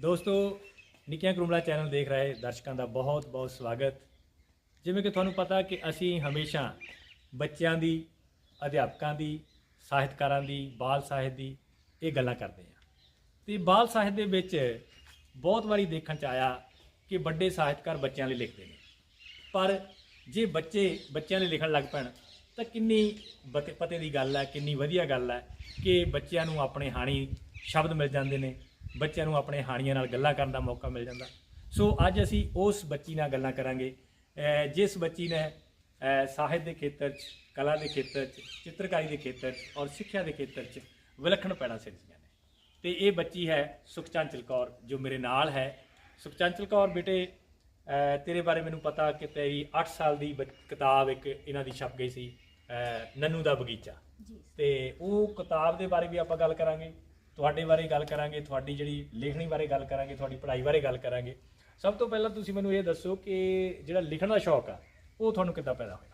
ਦੋਸਤੋ, ਨਿੱਕੀਆਂ ਕਰੂਮਲਾ ਚੈਨਲ ਦੇਖ ਰਹੇ ਦਰਸ਼ਕਾਂ ਦਾ ਬਹੁਤ ਬਹੁਤ ਸਵਾਗਤ। ਜਿਵੇਂ ਕਿ ਤੁਹਾਨੂੰ ਪਤਾ ਕਿ ਅਸੀਂ ਹਮੇਸ਼ਾ ਬੱਚਿਆਂ ਦੀ, ਅਧਿਆਪਕਾਂ ਦੀ, ਸਾਹਿਤਕਾਰਾਂ ਦੀ, ਬਾਲ ਸਾਹਿਤ ਦੀ ਇਹ ਗੱਲਾਂ ਕਰਦੇ ਹਾਂ। ਤੇ ਬਾਲ ਸਾਹਿਤ ਦੇ ਵਿੱਚ ਬਹੁਤ ਵਾਰੀ ਦੇਖਣ ਚ ਆਇਆ ਕਿ ਵੱਡੇ ਸਾਹਿਤਕਾਰ ਬੱਚਿਆਂ ਲਈ ਲਿਖਦੇ ਨੇ। ਪਰ ਜੇ ਬੱਚੇ ਬੱਚਿਆਂ ਲਈ ਲਿਖਣ ਲੱਗ ਪੈਣ, ਤਾਂ ਕਿੰਨੀ ਬਤ- ਪਤੇ ਦੀ ਗੱਲ ਹੈ, ਕਿੰਨੀ ਵਧੀਆ ਗੱਲ ਹੈ ਕਿ ਬੱਚਿਆਂ ਨੂੰ ਆਪਣੇ ਹਾਣੀ ਸ਼ਬਦ ਮਿਲ ਜਾਂਦੇ ਨੇ ਬੱਚਿਆਂ ਨੂੰ ਆਪਣੇ ਹਾਣੀਆਂ ਨਾਲ ਗੱਲਾਂ ਕਰਨ ਦਾ ਮੌਕਾ ਮਿਲ ਜਾਂਦਾ। ਸੋ ਅੱਜ ਅਸੀਂ ਉਸ ਬੱਚੀ ਨਾਲ ਗੱਲਾਂ ਕਰਾਂਗੇ। ਜਿਸ ਬੱਚੀ ਨੇ ਸਾਹਿਤ ਦੇ ਖੇਤਰ 'ਚ ਕਲਾ ਦੇ ਖੇਤਰ 'ਚ ਚਿੱਤਰਕਾਰੀ ਦੇ ਖੇਤਰ 'ਚ ਔਰ ਸਿੱਖਿਆ ਦੇ ਖੇਤਰ 'ਚ ਵਿਲੱਖਣ ਪੈੜਾਂ ਸਿਰਜੀਆਂ ਨੇ। ਤੇ ਇਹ ਬੱਚੀ ਹੈ ਸੁਖਚੰਚਲ ਕੌਰ ਜੋ ਮੇਰੇ ਨਾਲ ਹੈ। ਸੁਖਚੰਚਲ ਕੌਰ ਬੇਟੇ ਤੇਰੇ ਬਾਰੇ ਮੈਨੂੰ ਪਤਾ ਕਿ ਤੇਰੀ 8 ਸਾਲ ਦੀ ਕਿਤਾਬ ਇੱਕ ਇਹਨਾਂ ਦੀ ਛਪ ਗਈ ਸੀ ਨੰਨੂ ਦਾ ਬਗੀਚਾ। ਤੇ ਉਹ ਕਿਤਾਬ ਦੇ ਬਾਰੇ ਵੀ ਆਪਾਂ ਗੱਲ ਕਰਾਂਗੇ। ਤੁਹਾਡੇ ਬਾਰੇ ਗੱਲ ਕਰਾਂਗੇ ਤੁਹਾਡੀ ਜਿਹੜੀ ਲੇਖਣੀ ਬਾਰੇ ਗੱਲ ਕਰਾਂਗੇ ਤੁਹਾਡੀ ਪੜ੍ਹਾਈ ਬਾਰੇ ਗੱਲ ਕਰਾਂਗੇ। ਸਭ ਤੋਂ ਪਹਿਲਾਂ ਤੁਸੀਂ ਮੈਨੂੰ ਇਹ ਦੱਸੋ ਕਿ ਜਿਹੜਾ ਲਿਖਣ ਦਾ ਸ਼ੌਕ ਆ ਉਹ ਤੁਹਾਨੂੰ ਕਿੱਦਾਂ ਪੈਦਾ ਹੋਇਆ?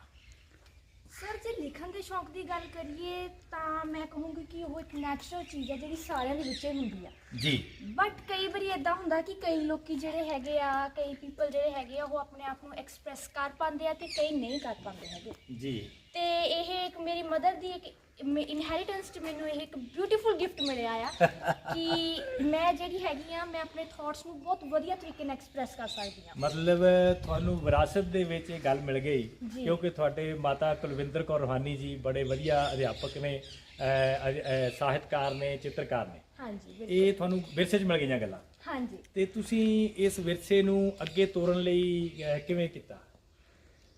ਸਰ ਜੇ ਲਿਖਣ ਦੇ ਸ਼ੌਂਕ ਦੀ ਗੱਲ ਕਰੀਏ ਤਾਂ ਮੈਂ ਕਹੂੰਗੀ ਕਿ ਉਹ ਇੱਕ ਨੈਚੁਰਲ ਚੀਜ਼ ਹੈ ਜਿਹੜੀ ਸਾਰਿਆਂ ਦੇ ਵਿੱਚ ਹੀ ਹੁੰਦੀ ਆ। ਜੀ। ਬਟ ਕਈ ਵਾਰੀ ਇਦਾਂ ਹੁੰਦਾ ਕਿ ਕਈ ਲੋਕੀ ਜਿਹੜੇ ਹੈਗੇ ਆ ਕਈ ਪੀਪਲ ਜਿਹੜੇ ਹੈਗੇ ਆ ਉਹ ਆਪਣੇ ਆਪ ਨੂੰ ਐਕਸਪ੍ਰੈਸ ਕਰ ਪਾਉਂਦੇ ਆ ਤੇ ਕਈ ਨਹੀਂ ਕਰ ਪਾਉਂਦੇ ਹੈਗੇ। ਜੀ। ਤੇ ਇਹ ਇੱਕ ਮੇਰੀ ਮਦਰ ਦੀ ਇੱਕ ਇਨਹੈਰੀਟੈਂਸ ਚ ਮੈਨੂੰ ਇਹ ਇੱਕ ਬਿਊਟੀਫੁਲ ਗਿਫਟ ਮਿਲਿਆ ਆ ਕਿ ਮੈਂ ਜਿਹੜੀ ਹੈਗੀ ਆ ਮੈਂ ਆਪਣੇ ਥਾਟਸ ਨੂੰ ਬਹੁਤ ਵਧੀਆ ਤਰੀਕੇ ਨਾਲ ਐਕਸਪ੍ਰੈਸ ਕਰ ਸਕਦੀ ਆ। ਮਤਲਬ ਤੁਹਾਨੂੰ ਵਿਰਾਸਤ ਦੇ ਵਿੱਚ ਇਹ ਗੱਲ ਮਿਲ ਗਈ। ਕਿਉਂਕਿ ਤੁਹਾਡੇ ਮਾਤਾ ਕੁਲਵਿੰਦਰ ਕੌਰ ਰੋਹਾਨੀ ਜੀ ਬੜੇ ਵਧੀਆ ਅਧਿਆਪਕ ਨੇ ਸਾਹਿਤਕਾਰ ਨੇ ਚਿੱਤਰਕਾਰ ਨੇ। ਹਾਂਜੀ ਇਹ ਤੁਹਾਨੂੰ ਵਿਰਸੇ 'ਚ ਮਿਲ ਗਈਆਂ ਗੱਲਾਂ। ਹਾਂਜੀ। ਤੇ ਤੁਸੀਂ ਇਸ ਵਿਰਸੇ ਨੂੰ ਅੱਗੇ ਤੋਰਨ ਲਈ ਕਿਵੇਂ ਕੀਤਾ?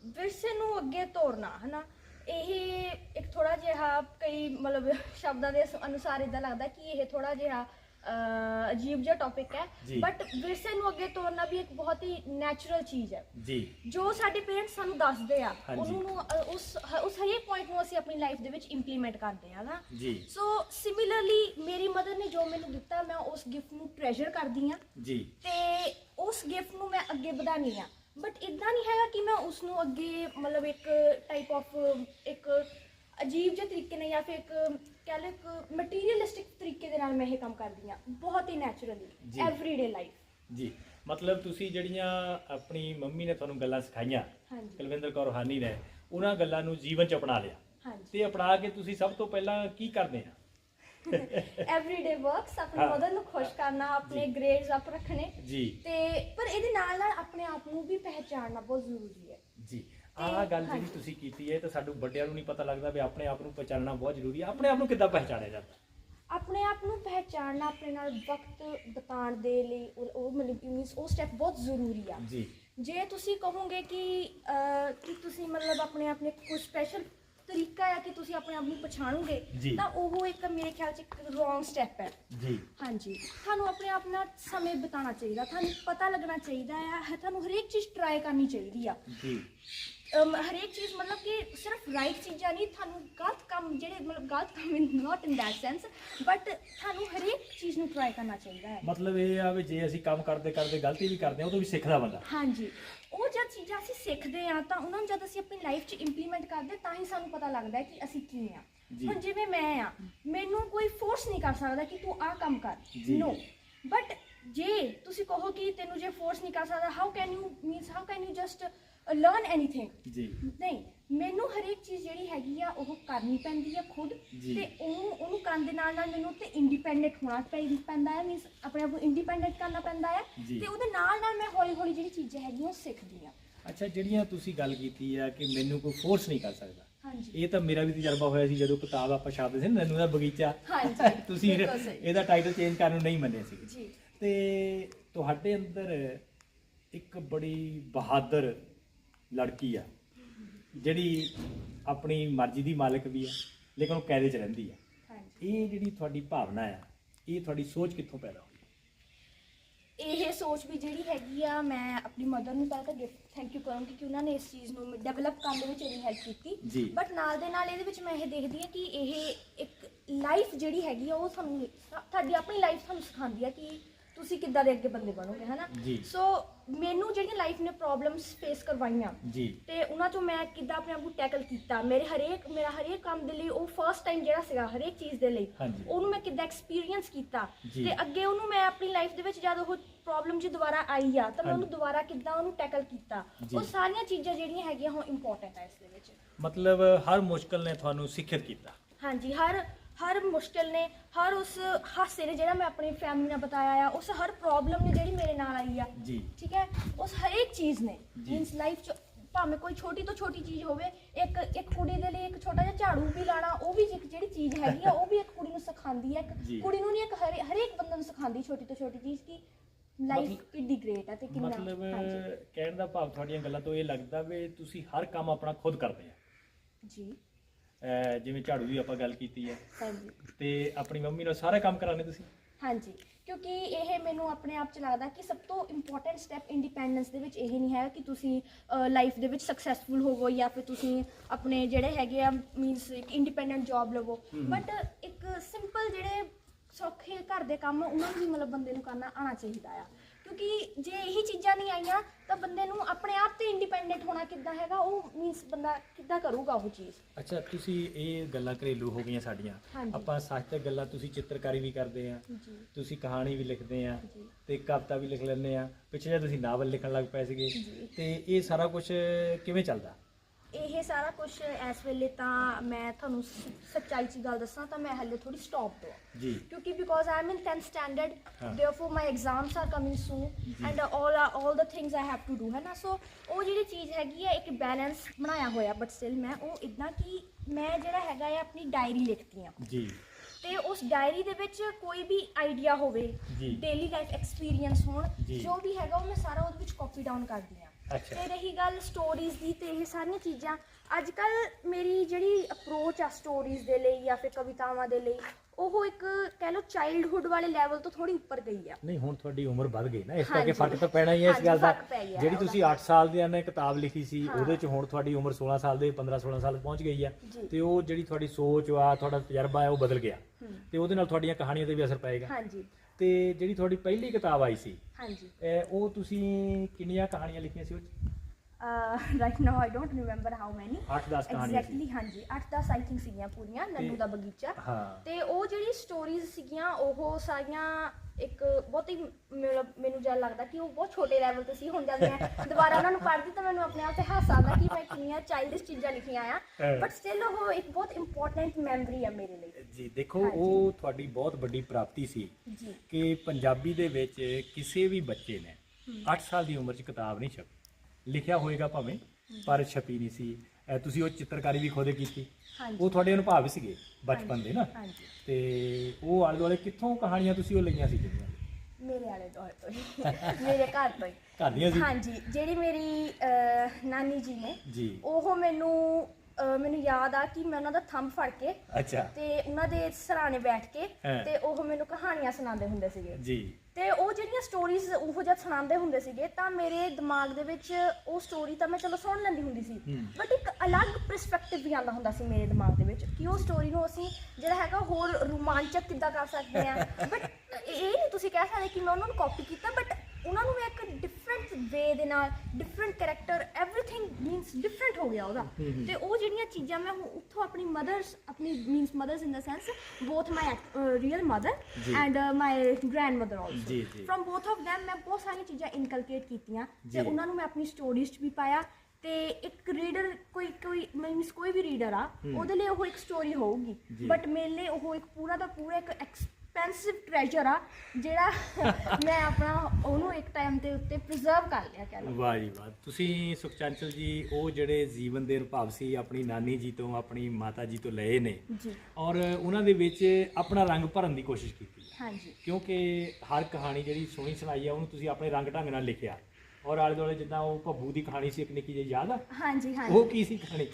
ਵਿਰਸੇ ਨੂੰ ਅੱਗੇ ਤੋਰਨਾ ਹਨਾ? ਇਹ ਇੱਕ ਥੋੜਾ ਜਿਹਾ ਕਈ ਮਤਲਬ ਸ਼ਬਦਾਂ ਦੇ ਅਨੁਸਾਰ ਇਦਾਂ ਲੱਗਦਾ ਕਿ ਇਹ ਥੋੜਾ ਜਿਹਾ ਅਹ, ਅਜੀਬ ਜਿਹਾ ਟੌਪਿਕ ਹੈ। ਜੀ। ਬਟ ਵਿਰਸੇ ਨੂੰ ਅੱਗੇ ਤੋਰਨਾ ਵੀ ਇੱਕ ਬਹੁਤ ਹੀ ਨੈਚੁਰਲ ਚੀਜ਼ ਹੈ। ਜੀ। ਜੋ ਸਾਡੇ ਪੇਰੈਂਟਸ ਸਾਨੂੰ ਦੱਸਦੇ ਆ ਹਾਂਜੀ। ਉਹਨੂੰ ਨੂੰ, ਅ, ਉਸ ਹ- ਉਸ ਹਰੇਕ ਪੁਆਇੰਟ ਨੂੰ ਅਸੀਂ ਆਪਣੀ ਲਾਈਫ ਦੇ ਵਿੱਚ ਇੰਪਲੀਮੈਂਟ ਕਰਦੇ ਆ ਨਾ। ਜੀ। ਸੋ ਸਿਮਿਲਰਲੀ ਮੇਰੀ ਮਦਰ ਨੇ ਜੋ ਮੈਨੂੰ ਦਿੱਤਾ ਮੈਂ ਉਸ ਗਿਫਟ ਨੂੰ ਟ੍ਰੈਜਰ ਕਰਦੀ ਆ ਜੀ। ਤੇ ਉਸ ਗਿਫਟ ਨੂੰ ਮੈਂ ਅੱਗੇ ਵਧਾਉਣੀ ਆ ਬਟ ਇਦਾਂ ਨਹੀਂ ਹੈਗਾ ਕਿ ਮੈਂ ਉਸ ਨੂੰ ਅੱਗੇ ਮਤਲਬ ਇੱਕ ਟਾਈਪ ਆਫ ਇੱਕ ਅਜੀਬ ਜਿਹੇ ਤਰੀਕੇ ਨਾਲ ਜਾਂ ਫਿਰ ਇੱਕ ਕਹਿ ਲਓ ਇੱਕ ਮਟੀਰੀਅਲਿਸਟਿਕ ਤਰੀਕੇ ਦੇ ਨਾਲ ਮੈਂ ਇਹ ਕੰਮ ਕਰਦੀ ਆ ਬਹੁਤ ਹੀ ਜੀ। ਨੈਚੁਰਲੀ ਐਵਰੀਡੇ ਲਾਈਫ ਜੀ। ਮਤਲਬ ਤੁਸੀਂ ਜਿਹੜੀਆਂ ਆਪਣੀ ਮੰਮੀ ਨੇ ਤੁਹਾਨੂੰ ਗੱਲਾਂ ਸਿਖਾਈਆਂ ਹਾਂਜੀ। ਕੁਲਵਿੰਦਰ ਕੌਰ ਰੋਹਾਨੀ ਨੇ ਉਹਨਾਂ ਗੱਲਾਂ ਨੂੰ ਜੀਵਨ 'ਚ ਅਪਣਾ ਲਿਆ। ਹਾਂਜੀ। ਤੇ ਅਪਣਾ ਕੇ ਤੁਸੀਂ ਸਭ ਤੋਂ ਪਹਿਲਾਂ ਕੀ ਕਰਦੇ ਆ? ਐਵਰੀਡੇ ਵਰਕਸ ਆਪਣੀ ਹਾਂ। ਮਦਰ ਨੂੰ ਖੁਸ਼ ਕਰਨਾ ਆਪਣੇ। ਗ੍ਰੇਡਸ ਅਪ ਰੱਖਣੇ। ਜੀ। ਤੇ ਪਰ ਇਹਦੇ ਨਾਲ ਨਾਲ ਆਪਣੇ ਆਪ ਨੂੰ ਵੀ ਪਹਿਚਾਨਣਾ ਬਹੁਤ ਜ਼ਰੂਰੀ ਹੈ। ਜੀ। ਆਹ ਗੱਲ ਜਿਹੜੀ ਹਾਂਜੀ। ਤੁਸੀਂ ਕੀਤੀ ਹੈ ਤਾਂ ਸਾਨੂੰ ਵੱਡਿਆਂ ਨੂੰ ਨਹੀਂ ਪਤਾ ਲੱਗਦਾ ਵੀ ਆਪਣੇ ਆਪ ਨੂੰ ਪਛਾਣਨਾ ਬਹੁਤ ਜ਼ਰੂਰੀ ਹੈ। ਆਪਣੇ ਆਪ ਨੂੰ ਕਿੱਦਾਂ ਪਹਿਚਾਣਿਆ ਜਾਂਦਾ? ਆਪਣੇ ਆਪ ਨੂੰ ਪਹਿਚਾਨਣਾ ਆਪਣੇ ਨਾਲ ਵਕਤ ਬਿਤਾਉਣ ਦੇ ਲਈ ਉਹ ਉਹ ਮਤਲਬ ਮੀਨਸ ਉਹ ਸਟੈਪ ਬਹੁਤ ਜ਼ਰੂਰੀ ਆ। ਜੀ। ਜੇ ਤੁਸੀਂ ਕਹੋਗੇ ਕਿ ਅਹ, ਕਿ ਤੁਸੀਂ ਮਤਲਬ ਆਪਣੇ ਆਪ ਨੇ ਸਪੈਸ਼ਲ ਤਰੀਕਾ ਹੈ ਕਿ ਤੁਸੀਂ ਆਪਣੇ ਆਪ ਨੂੰ ਪਛਾਣੋਗੇ ਜੀ। ਤਾਂ ਉਹ ਇੱਕ ਮੇਰੇ ਖਿਆਲ ਚ ਇੱਕ ਰੋਂਗ ਸਟੈਪ ਹੈ। ਜੀ। ਹਾਂਜੀ। ਤੁਹਾਨੂੰ ਆਪਣੇ ਆਪ ਨਾਲ ਸਮੇਂ ਬਿਤਾਉਣਾ ਚਾਹੀਦਾ ਤੁਹਾਨੂੰ ਪਤਾ ਲੱਗਣਾ ਚਾਹੀਦਾ ਹੈ ਤੁਹਾਨੂੰ ਹਰੇਕ ਚੀਜ਼ ਟਰਾਈ ਕਰਨੀ ਚਾਹੀਦੀ ਆ। ਜੀ। ਹਰੇਕ ਚੀਜ਼ ਮਤਲਬ ਕਿ ਸਿਰਫ ਰਾਈਟ ਚੀਜ਼ਾਂ ਨਹੀਂ ਤੁਹਾਨੂੰ ਗਲਤ ਕੰਮ ਜਿਹੜੇ ਮਤਲਬ ਗਲਤ ਕੰਮ in not in that sense but ਤੁਹਾਨੂੰ ਹਰੇਕ ਚੀਜ਼ ਨੂੰ ਟਰਾਈ ਕਰਨਾ ਚਾਹੀਦਾ ਹੈ। ਮਤਲਬ ਇਹ ਆ ਵੀ ਜੇ ਅਸੀਂ ਕੰਮ ਕਰਦੇ ਕਰਦੇ ਗਲਤੀ ਵੀ ਕਰਦੇ ਹਾਂ ਉਹ ਤੋਂ ਵੀ ਸਿੱਖਦਾ ਬੰਦਾ। ਹਾਂਜੀ। ਉਹ ਜਦ ਚੀਜ਼ਾਂ ਅਸੀਂ ਸਿੱਖਦੇ ਆ ਤਾਂ ਉਹਨਾਂ ਨੂੰ ਜਦ ਅਸੀਂ ਆਪਣੀ ਲਾਈਫ 'ਚ ਇੰਪਲੀਮੈਂਟ ਕਰਦੇ ਤਾਂ ਹੀ ਸਾਨੂੰ ਪਤਾ ਲੱਗਦਾ ਹੈ ਕਿ ਅਸੀਂ ਕੀ ਆ। ਹੁਣ ਜਿਵੇਂ ਮੈਂ ਆ ਮੈਨੂੰ ਕੋਈ ਫੋਰਸ ਨਹੀਂ ਕਰ ਸਕਦਾ ਕਿ ਤੂੰ ਆਹ ਕੰਮ ਕਰ। ਨੋ ਬਟ ਜੇ ਤੁਸੀਂ ਕਹੋ ਕਿ ਤੈਨੂੰ ਜੇ ਫੋਰਸ ਨਹੀਂ ਕਰ ਸਕਦਾ how can you means how can you just learn anything ਜੀ। ਨਹੀਂ ਮੈਨੂੰ ਹਰੇਕ ਚੀਜ਼ ਜਿਹੜੀ ਹੈਗੀ ਆ ਉਹ ਕਰਨੀ ਪੈਂਦੀ ਆ ਖੁਦ। ਜੀ। ਤੇ ਉਹਨੂੰ ਉਹਨੂੰ ਕਰਨ ਦੇ ਨਾਲ ਨਾਲ ਮੈਨੂੰ ਤੇ ਇੰਡੀਪੈਂਡੈਂਟ ਹੋਣਾ ਪੈ- ਪੈਂਦਾ ਹੈ ਮੀਨਸ ਆਪਣੇ ਆਪ ਨੂੰ ਇੰਡੀਪੈਂਡੈਂਟ ਕਰਨਾ ਪੈਂਦਾ ਹੈ ਜੀ। ਤੇ ਉਹਦੇ ਨਾਲ ਨਾਲ ਮੈਂ ਹੌਲੀ ਹੌਲੀ ਜਿਹੜੀ ਚੀਜ਼ਾਂ ਹੈਗੀਆਂ ਉਹ ਸਿੱਖਦੀ ਆ। ਅੱਛਾ ਜਿਹੜੀਆਂ ਤੁਸੀਂ ਗੱਲ ਕੀਤੀ ਆ ਕਿ ਮੈਨੂੰ ਕੋਈ ਫੋਰਸ ਨਹੀਂ ਕਰ ਸਕਦਾ। ਹਾਂਜੀ। ਇਹ ਤਾਂ ਮੇਰਾ ਵੀ ਤਜਰਬਾ ਹੋਇਆ ਸੀ ਜਦੋਂ ਕਿਤਾਬ ਆਪਾਂ ਛਾਪਦੇ ਸੀ ਨਾ ਨੰਨੂ ਦਾ ਬਗੀਚਾ। ਹਾਂਜੀ, ਤੁਸੀਂ ਬਿਲਕੁਲ ਸਹੀ। ਇਹਦਾ ਟਾਈਟਲ ਚੇਂਜ ਕਰਨ ਨੂੰ ਨਹੀਂ ਮੰਨੇ ਸੀ। ਜੀ। ਤੇ ਤੁਹਾਡੇ ਅੰਦਰ ਇੱਕ ਬੜੀ ਬਹਾਦਰ ਲੜਕੀ ਆ। ਜਿਹੜੀ ਆਪਣੀ ਮਰਜ਼ੀ ਦੀ ਮਾਲਕ ਵੀ ਆ ਲੇਕਿਨ ਉਹ ਕੈਦੇ 'ਚ ਰਹਿੰਦੀ ਆ। ਇਹ ਜਿਹੜੀ ਤੁਹਾਡੀ ਭਾਵਨਾ ਆ ਇਹ ਤੁਹਾਡੀ ਸੋਚ ਕਿੱਥੋਂ ਪੈਦਾ ਹੋਈ? ਇਹ ਸੋਚ ਵੀ ਜਿਹੜੀ ਹੈਗੀ ਆ ਮੈਂ ਆਪਣੀ ਮਦਰ ਨੂੰ ਪਹਿਲਾਂ ਤਾਂ ਗਿਫਟ ਥੈਂਕ ਯੂ ਕਰੂੰਗੀ ਕਿ ਉਹਨਾਂ ਨੇ ਇਸ ਚੀਜ਼ ਨੂੰ ਡਿਵੈਲਪ ਕਰਨ ਦੇ ਵਿੱਚ ਇਹਦੀ ਹੈਲਪ ਜੀ। ਕੀਤੀ ਬਟ ਨਾਲ ਦੇ ਨਾਲ ਇਹਦੇ ਵਿੱਚ ਮੈਂ ਇਹ ਦੇਖਦੀ ਹਾਂ ਕਿ ਇਹ ਇੱਕ ਲਾਈਫ ਜਿਹੜੀ ਹੈਗੀ ਆ ਉਹ ਸਾਨੂੰ ਤੁਹਾਡੀ ਆਪਣੀ ਲਾਈਫ ਤੁਹਾਨੂੰ ਸਿਖਾਉਂਦੀ ਆ ਕਿ ਤੁਸੀਂ ਕਿੱਦਾਂ ਦੇ ਅੱਗੇ ਬੰਦੇ ਬਣੋਗੇ ਹਨਾ ਜੀ। ਸੋ ਮੈਨੂੰ ਜਿਹੜੀਆਂ ਲਾਈਫ ਨੇ ਪ੍ਰੋਬਲਮਸ ਫੇਸ ਕਰਵਾਈਆਂ ਜੀ ਤੇ ਉਹਨਾਂ ਤੋਂ ਮੈਂ ਕਿੱਦਾਂ ਆਪਣੇ ਆਪ ਨੂੰ ਟੈਕਲ ਕੀਤਾ ਮੇਰੇ ਹਰੇਕ ਮੇਰਾ ਹਰੇਕ ਕੰਮ ਦੇ ਲਈ ਉਹ ਫਰਸਟ ਟਾਈਮ ਜਿਹੜਾ ਸੀਗਾ ਹਰੇਕ ਚੀਜ਼ ਦੇ ਲਈ ਹਾਂਜੀ। ਉਹਨੂੰ ਮੈਂ ਕਿੱਦਾਂ ਐਕਸਪੀਰੀਅੰਸ ਕੀਤਾ ਜੀ। ਤੇ ਅੱਗੇ ਉਹਨੂੰ ਮੈਂ ਆਪਣੀ ਲਾਈਫ ਦੇ ਵਿੱਚ ਜਦ ਉਹ ਪ੍ਰੋਬਲਮ ਜੀ ਦੁਬਾਰਾ ਆਈ ਆ ਤਾਂ ਮੈਂ ਉਹਨੂੰ ਹਾਂਜੀ। ਦੁਬਾਰਾ ਕਿੱਦਾਂ ਉਹਨੂੰ ਟੈਕਲ ਕੀਤਾ ਜੀ। ਉਹ ਸਾਰੀਆਂ ਚੀਜ਼ਾਂ ਜਿਹੜੀਆਂ ਹੈਗੀਆਂ ਉਹ ਇੰਪੋਰਟੈਂਟ ਹੈ ਇਸ ਦੇ ਵਿੱਚ ਮਤਲਬ ਹਰ ਮੁਸ਼ਕਲ ਨੇ ਤੁਹਾਨੂੰ ਸਿੱਖਿਅਤ ਕੀਤਾ ਹਾਂਜੀ ਹਰ ਹਰ ਮੁਸ਼ਕਿਲ ਨੇ ਹਰ ਉਸ ਹਾਸੇ ਨੇ ਜਿਹੜਾ ਮੈਂ ਆਪਣੀ ਫੈਮਿਲੀ ਨਾਲ ਬਤਾਇਆ ਆ ਉਸ ਹਰ ਪ੍ਰੋਬਲਮ ਨੇ ਜਿਹੜੀ ਮੇਰੇ ਨਾਲ ਆਈ ਆ। ਜੀ। ਠੀਕ ਹੈ? ਉਸ ਹਰੇਕ ਚੀਜ਼ ਨੇ। ਮੀਨਸ ਲਾਈਫ ਚ ਭਾਵੇਂ ਕੋਈ ਛੋਟੀ ਤੋਂ ਛੋਟੀ ਚੀਜ਼ ਹੋਵੇ ਇੱਕ ਇੱਕ ਕੁੜੀ ਦੇ ਲਈ ਇੱਕ ਛੋਟਾ ਜਿਹਾ ਝਾੜੂ ਵੀ ਲਾਣਾ ਉਹ ਵੀ ਇੱਕ ਜਿਹੜੀ ਚੀਜ਼ ਹੈਗੀ ਆ ਉਹ ਵੀ ਇੱਕ ਕੁੜੀ ਨੂੰ ਸਿਖਾਉਂਦੀ ਜੀ। ਇੱਕ ਕੁੜੀ ਨੂੰ ਨਹੀਂ ਇੱਕ ਹਰੇ- ਹਰੇਕ ਬੰਦੇ ਨੂੰ ਸਿਖਾਉਂਦੀ ਛੋਟੀ ਤੋਂ ਛੋਟੀ ਚੀਜ਼ ਕਿ ਲਾਈਫ ਕਿੰਨੀ ਗ੍ਰੇਟ ਹੈ ਤੇ ਕਿੰਨਾ। ਮਤਲਬ ਹਾਂਜੀ। ਕਹਿਣ ਦਾ ਭਾਵ ਤੁਹਾਡੀਆਂ ਗੱਲਾਂ ਤੋਂ ਇਹ ਲੱਗਦਾ ਵੀ ਤੁਸੀਂ ਹਰ ਕੰਮ ਆਪਣਾ ਖੁਦ ਕਰਦੇ ਆ। ਜੀ। ਜਿਵੇਂ ਝਾੜੂ ਦੀ ਆਪਾਂ ਗੱਲ ਕੀਤੀ ਹੈ। ਹਾਂਜੀ। ਤੇ ਆਪਣੀ ਮੰਮੀ ਨਾਲ ਸਾਰਾ ਕੰਮ ਕਰਾਣੇ ਤੁਸੀਂ? ਹਾਂਜੀ। ਕਿਉਂਕਿ ਇਹ ਮੈਨੂੰ ਆਪਣੇ ਆਪ ਚ ਲੱਗਦਾ ਕਿ ਸਭ ਤੋਂ ਇੰਪੋਰਟੈਂਟ ਸਟੈਪ ਇੰਡੀਪੈਂਡੈਂਸ ਦੇ ਵਿੱਚ ਇਹ ਨਹੀਂ ਹੈ ਕਿ ਤੁਸੀਂ ਲਾਈਫ ਦੇ ਵਿੱਚ ਸਕਸੈਸਫੁਲ ਹੋਵੋ ਜਾਂ ਫਿਰ ਤੁਸੀਂ ਆਪਣੇ ਜਿਹੜੇ ਹੈਗੇ ਆ ਮੀਨਸ ਇੱਕ ਇੰਡੀਪੈਂਡੈਂਟ ਜੌਬ ਲਵੋ। ਬਟ ਇੱਕ ਸਿੰਪਲ ਜਿਹੜੇ ਸੌਖੇ ਘਰ ਦੇ ਕੰਮ ਉਹਨਾਂ ਨੂੰ ਵੀ ਮਤਲਬ ਬੰਦੇ ਨੂੰ ਕਰਨਾ ਆਉਣਾ ਚਾਹੀਦਾ ਆ। ਕਿਉਂਕਿ ਜੇ ਇਹੀ ਚੀਜ਼ਾਂ ਨਹੀਂ ਆਈਆਂ ਤਾਂ ਬੰਦੇ ਨੂੰ ਆਪਣੇ ਆਪ ਤੇ ਇੰਡੀਪੈਂਡੈਂਟ ਹੋਣਾ ਕਿੱਦਾਂ ਹੈਗਾ? ਉਹ ਮੀਨਸ ਬੰਦਾ ਕਿੱਦਾਂ ਕਰੂਗਾ ਉਹ ਚੀਜ਼? ਅੱਛਾ ਤੁਸੀਂ ਇਹ ਗੱਲਾਂ ਘਰੇਲੂ ਹੋ ਗਈਆਂ ਸਾਡੀਆਂ। ਹਾਂਜੀ। ਆਪਾਂ ਸਾਹਿਤਕ ਗੱਲਾਂ ਤੁਸੀਂ ਚਿੱਤਰਕਾਰੀ ਵੀ ਕਰਦੇ ਆ ਜੀ। ਤੁਸੀਂ ਕਹਾਣੀ ਵੀ ਲਿਖਦੇ ਆ ਜੀ। ਤੇ ਕਵਿਤਾ ਵੀ ਲਿਖ ਲੈਂਦੇ ਆ। ਪਿੱਛੇ ਜੇ ਤੁਸੀਂ ਨਾਵਲ ਲਿਖਣ ਲੱਗ ਪਏ ਸੀਗੇ। ਜੀ। ਤੇ ਇਹ ਸਾਰਾ ਕੁਝ ਕਿਵੇਂ ਚੱਲਦਾ? ਇਹ ਸਾਰਾ ਕੁਝ ਇਸ ਵੇਲੇ ਤਾਂ ਮੈਂ ਤੁਹਾਨੂੰ ਸ- ਸੱਚਾਈ ਚ ਗੱਲ ਦੱਸਾਂ ਤਾਂ ਮੈਂ ਹਲੇ ਥੋੜੀ ਸਟਾਪ ਦੋ ਜੀ ਕਿਉਂਕਿ because I am in 10th standard ਹਾਂ। exams are coming soon and all are, all the things I have to do ਹੈ ਨਾ ਸੋ ਉਹ ਜਿਹੜੀ ਚੀਜ਼ ਹੈਗੀ ਹੈ ਇੱਕ ਬੈਲੈਂਸ ਬਣਾਇਆ ਹੋਇਆ ਬਟ ਸਟਿਲ ਮੈਂ ਉਹ ਇਦਾਂ ਕਿ ਮੈਂ ਜਿਹੜਾ ਹੈਗਾ ਹੈ ਆਪਣੀ ਡਾਇਰੀ ਲਿਖਦੀ ਆ ਜੀ ਤੇ ਉਸ ਡਾਇਰੀ ਦੇ ਵਿੱਚ ਕੋਈ ਵੀ ਆਈਡੀਆ ਹੋਵੇ ਜੀ। ਡੇਲੀ ਲਾਈਫ ਐਕਸਪੀਰੀਅੰਸ ਹੋਣ ਜੀ। ਜੋ ਵੀ ਹੈਗਾ ਉਹ ਮੈਂ ਸਾਰਾ ਉਹਦੇ ਵਿੱਚ ਕਾਪੀ ਡਾਊਨ ਕਰਦੀ ਆ ਅੱਛਾ। ਤੇ ਰਹੀ ਗੱਲ ਸਟੋਰੀਜ਼ ਦੀ ਤੇ ਇਹ ਸਾਰੀਆਂ ਚੀਜ਼ਾਂ ਅੱਜ ਕੱਲ ਮੇਰੀ ਜਿਹੜੀ ਅਪਰੋਚ ਆ ਸਟੋਰੀਜ਼ ਦੇ ਲਈ ਜਾਂ ਫਿਰ ਕਵਿਤਾਵਾਂ ਦੇ ਲਈ ਉਹ ਇੱਕ ਕਹਿ ਲਓ ਚਾਈਲਡਹੁੱਡ ਵਾਲੇ ਲੈਵਲ ਤੋਂ ਥੋੜੀ ਉੱਪਰ ਗਈ ਆ ਨਹੀਂ ਹੁਣ ਤੁਹਾਡੀ ਉਮਰ ਵੱਧ ਗਈ ਨਾ ਇਸ ਕਰਕੇ। ਫ਼ਰਕ ਤਾਂ ਪੈਣਾ ਹੀ ਹੈ ਇਸ ਗੱਲ ਦਾ ਜਿਹੜੀ। ਤੁਸੀਂ 8 ਸਾਲ ਦੇ ਨੇ ਕਿਤਾਬ ਲਿਖੀ ਸੀ। ਉਹਦੇ ਚ ਹੁਣ ਤੁਹਾਡੀ ਉਮਰ 16 ਸਾਲ ਦੇ 15 16 ਸਾਲ ਪਹੁੰਚ ਗਈ ਆ। ਤੇ ਉਹ ਜਿਹੜੀ ਤੁਹਾਡੀ ਸੋਚ ਆ ਤੁਹਾਡਾ ਤਜਰਬਾ ਹੈ ਉਹ ਬਦਲ ਗਿਆ ਤੇ ਉਹਦੇ ਨਾਲ ਤੁਹਾਡੀਆਂ ਕਹਾਣੀਆਂ ਤੇ ਵੀ ਅਸਰ ਪਏਗਾ ਹਾਂਜੀ ਤੇ ਜਿਹੜੀ ਤੁਹਾਡੀ ਪਹਿਲੀ ਕਿਤਾਬ ਆਈ ਸੀ ਹਾਂਜੀ ਇਹ ਉਹ ਤੁਸੀਂ ਕਿੰਨੀਆਂ ਕਹਾਣੀਆਂ ਲਿਖੀਆਂ ਸੀ ਉਹ 'ਚ? Right now I don't remember how many 8-10 ਕਹਾਣੀਆਂ ਐਗਜ਼ੈਕਟਲੀ ਹਾਂਜੀ 8-10 ਆਈ ਥਿੰਕ ਸੀਗੀਆਂ ਪੂਰੀਆਂ ਨੰਨੂ ਦਾ ਬਗੀਚਾ। ਤੇ ਉਹ ਜਿਹੜੀ ਸਟੋਰੀਜ਼ ਸੀਗੀਆਂ ਉਹ ਸਾਰੀਆਂ ਇੱਕ ਬਹੁਤ ਹੀ ਮੈਨੂੰ ਜਿਹਾ ਲੱਗਦਾ ਕਿ ਉਹ ਬਹੁਤ ਛੋਟੇ ਲੈਵਲ ਤੇ ਸੀ ਹੁਣ ਜਦ ਮੈਂ ਦੁਬਾਰਾ ਉਹਨਾਂ ਨੂੰ ਪੜ੍ਹਦੀ ਤਾਂ ਮੈਨੂੰ ਆਪਣੇ ਆਪ ਤੇ ਹਾਸਾ ਆਉਂਦਾ ਕਿ ਮੈਂ ਕਿੰਨੀਆਂ ਚਾਈਲਡਿਸ਼ ਚੀਜ਼ਾਂ ਲਿਖੀਆਂ ਆ। ਬਟ ਸਟਿਲ ਉਹ ਇੱਕ ਬਹੁਤ ਇੰਪੋਰਟੈਂਟ ਮੈਮਰੀ ਆ ਮੇਰੇ ਲਈ। ਜੀ ਦੇਖੋ। ਉਹ ਤੁਹਾਡੀ ਬਹੁਤ ਵੱਡੀ ਪ੍ਰਾਪਤੀ ਸੀ ਕਿ ਪੰਜਾਬੀ ਦੇ ਵਿੱਚ ਕਿਸੇ ਵੀ ਬੱਚੇ ਨੇ 8 ਸਾਲ ਦੀ ਉਮਰ 'ਚ ਕਿਤਾਬ ਨਹੀਂ ਛਪੀ। ਲਿਖਿਆ ਹੋਏਗਾ ਭਾਵੇਂ ਪਰ ਛਪੀ ਨਹੀਂ ਸੀ। ਅਹ ਤੁਸੀਂ ਉਹ ਚਿੱਤਰਕਾਰੀ ਵੀ ਖੁਦ ਕੀਤੀ? ਹਾਂਜੀ। ਉਹ ਤੁਹਾਡੇ ਅਨੁਭਵ ਸੀਗੇ ਬਚਪਨ ਦੇ ਨਾ? ਹਾਂਜੀ। ਤੇ ਉਹ ਆਲੇ ਦੁਆਲੇ ਕਿੱਥੋਂ ਕਹਾਣੀਆਂ ਤੁਸੀਂ ਉਹ ਲਈਆਂ ਸੀ ਜਿਹੜੀਆਂ? ਮੇਰੇ ਵਾਲੇ ਦੌਰ ਤੋਂ ਹੀ। ਮੇਰੇ ਘਰ ਤੋਂ ਹੀ। ਘਰ ਦੀਆਂ ਸੀ? ਹਾਂਜੀ ਜਿਹੜੀ ਮੇਰੀ ਅਹ, ਨਾਨੀ ਜੀ ਨੇ ਜੀ। ਉਹ ਮੈਨੂੰ ਅਹ, ਮੈਨੂੰ ਯਾਦ ਆ ਕਿ ਮੈਂ ਉਹਨਾਂ ਦਾ ਥੰਬ ਫੜ ਕੇ ਅੱਛਾ। ਤੇ ਉਹਨਾਂ ਦੇ ਸਰਾਣੇ ਬੈਠ ਕੇ ਹਾਂ। ਤੇ ਉਹ ਮੈਨੂੰ ਕਹਾਣੀਆਂ ਸੁਣਾਉਂਦੇ ਹੁੰਦੇ ਸੀਗੇ। ਜੀ। ਤੇ ਉਹ ਜਿਹੜੀਆਂ ਸਟੋਰੀਜ਼ ਉਹ ਜਦ ਸੁਣਾਉਂਦੇ ਹੁੰਦੇ ਸੀਗੇ ਤਾਂ ਮੇਰੇ ਦਿਮਾਗ ਦੇ ਵਿੱਚ ਉਹ ਸਟੋਰੀ ਤਾਂ ਮੈਂ ਚਲੋ ਸੁਣ ਲੈਂਦੀ ਹੁੰਦੀ ਸੀ। ਬਟ ਇੱਕ ਅਲੱਗ ਪਰਸਪੈਕਟਿਵ ਵੀ ਆਉਂਦਾ ਹੁੰਦਾ ਸੀ ਮੇਰੇ ਦਿਮਾਗ ਦੇ ਵਿੱਚ ਕਿ ਉਹ ਸਟੋਰੀ ਨੂੰ ਅਸੀਂ ਜਿਹੜਾ ਹੈਗਾ ਹੋਰ ਰੋਮਾਂਚਕ ਕਿੱਦਾਂ ਕਰ ਸਕਦੇ ਆ ਬਟ ਇਹ ਨਹੀਂ ਤੁਸੀਂ ਕਹਿ ਸਕਦੇ ਕਿ ਮੈਂ ਉਹਨਾਂ ਨੂੰ ਕਾਪੀ ਕੀਤਾ ਬਟ ਉਹਨਾਂ ਨੂੰ ਮੈਂ ਇੱਕ ਡਿਫਰੈਂਟ ਵੇ ਦੇ ਨਾਲ different character everything means different ਹੋ ਗਿਆ ਉਹਦਾ। ਤੇ ਉਹ ਜਿਹੜੀਆਂ ਚੀਜ਼ਾਂ ਮੈਂ ਹੁਣ ਉੱਥੋਂ ਆਪਣੀ ਮਦਰਸ ਆਪਣੀ means mothers in the sense both my real mother. And my grandmother also ਜੀ, ਜੀ। ਫਰਮ ਬੋਥ ਆਫ them ਮੈਂ ਬਹੁਤ ਸਾਰੀਆਂ ਚੀਜ਼ਾਂ ਇਨਕਲਕੇਟ ਕੀਤੀਆਂ। ਤੇ ਉਹਨਾਂ ਨੂੰ ਮੈਂ ਆਪਣੀ ਸਟੋਰੀਜ਼ 'ਚ ਵੀ ਪਾਇਆ ਤੇ ਇੱਕ ਰੀਡਰ ਕੋਈ ਕੋਈ ਮੀਨਸ ਕੋਈ ਵੀ ਰੀਡਰ ਆ। ਉਹਦੇ ਲਈ ਉਹ ਇੱਕ ਸਟੋਰੀ ਹੋਊਗੀ। ਬਟ ਮੇਰੇ ਲਈ ਉਹ ਇੱਕ ਪੂਰਾ ਦਾ ਪੂਰਾ ਇੱਕ ਐਕਸਪੈਂਸਿਵ ਟ੍ਰੈਜਰ ਆ ਜਿਹੜਾ ਮੈਂ ਆਪਣਾ ਉਹਨੂੰ ਇੱਕ ਟਾਈਮ ਦੇ ਉੱਤੇ ਪ੍ਰੀਜ਼ਰਵ ਕਰ ਲਿਆ ਕਹਿ ਲਓ। ਵਾਹ ਜੀ ਵਾਹ। ਤੁਸੀਂ ਸੁਖਚੰਚਲ ਜੀ ਉਹ ਜਿਹੜੇ ਜੀਵਨ ਦੇ ਅਨੁਭਵ ਸੀ ਆਪਣੀ ਨਾਨੀ ਜੀ ਤੋਂ ਆਪਣੀ ਮਾਤਾ ਜੀ ਤੋਂ ਲਏ ਨੇ ਜੀ। ਔਰ ਉਹਨਾਂ ਦੇ ਵਿੱਚ ਆਪਣਾ ਰੰਗ ਭਰਨ ਦੀ ਕੋਸ਼ਿਸ਼ ਕੀਤੀ। ਹਾਂਜੀ। ਕਿਉਂਕਿ ਹਰ ਕਹਾਣੀ ਜਿਹੜੀ ਸੁਣੀ ਸੁਣਾਈ ਆ ਉਹਨੂੰ ਤੁਸੀਂ ਆਪਣੇ ਰੰਗ ਢੰਗ ਨਾਲ ਲਿਖਿਆ। ਔਰ ਆਲੇ ਦੁਆਲੇ ਜਿੱਦਾਂ ਉਹ ਭੱਬੂ ਦੀ ਕਹਾਣੀ ਸੀ ਇੱਕ ਨਿੱਕੀ ਜਿਹੀ ਯਾਦ ਆ? ਹਾਂਜੀ ਹਾਂਜੀ। ਉਹ ਕੀ ਸੀ ਕਹਾਣੀ?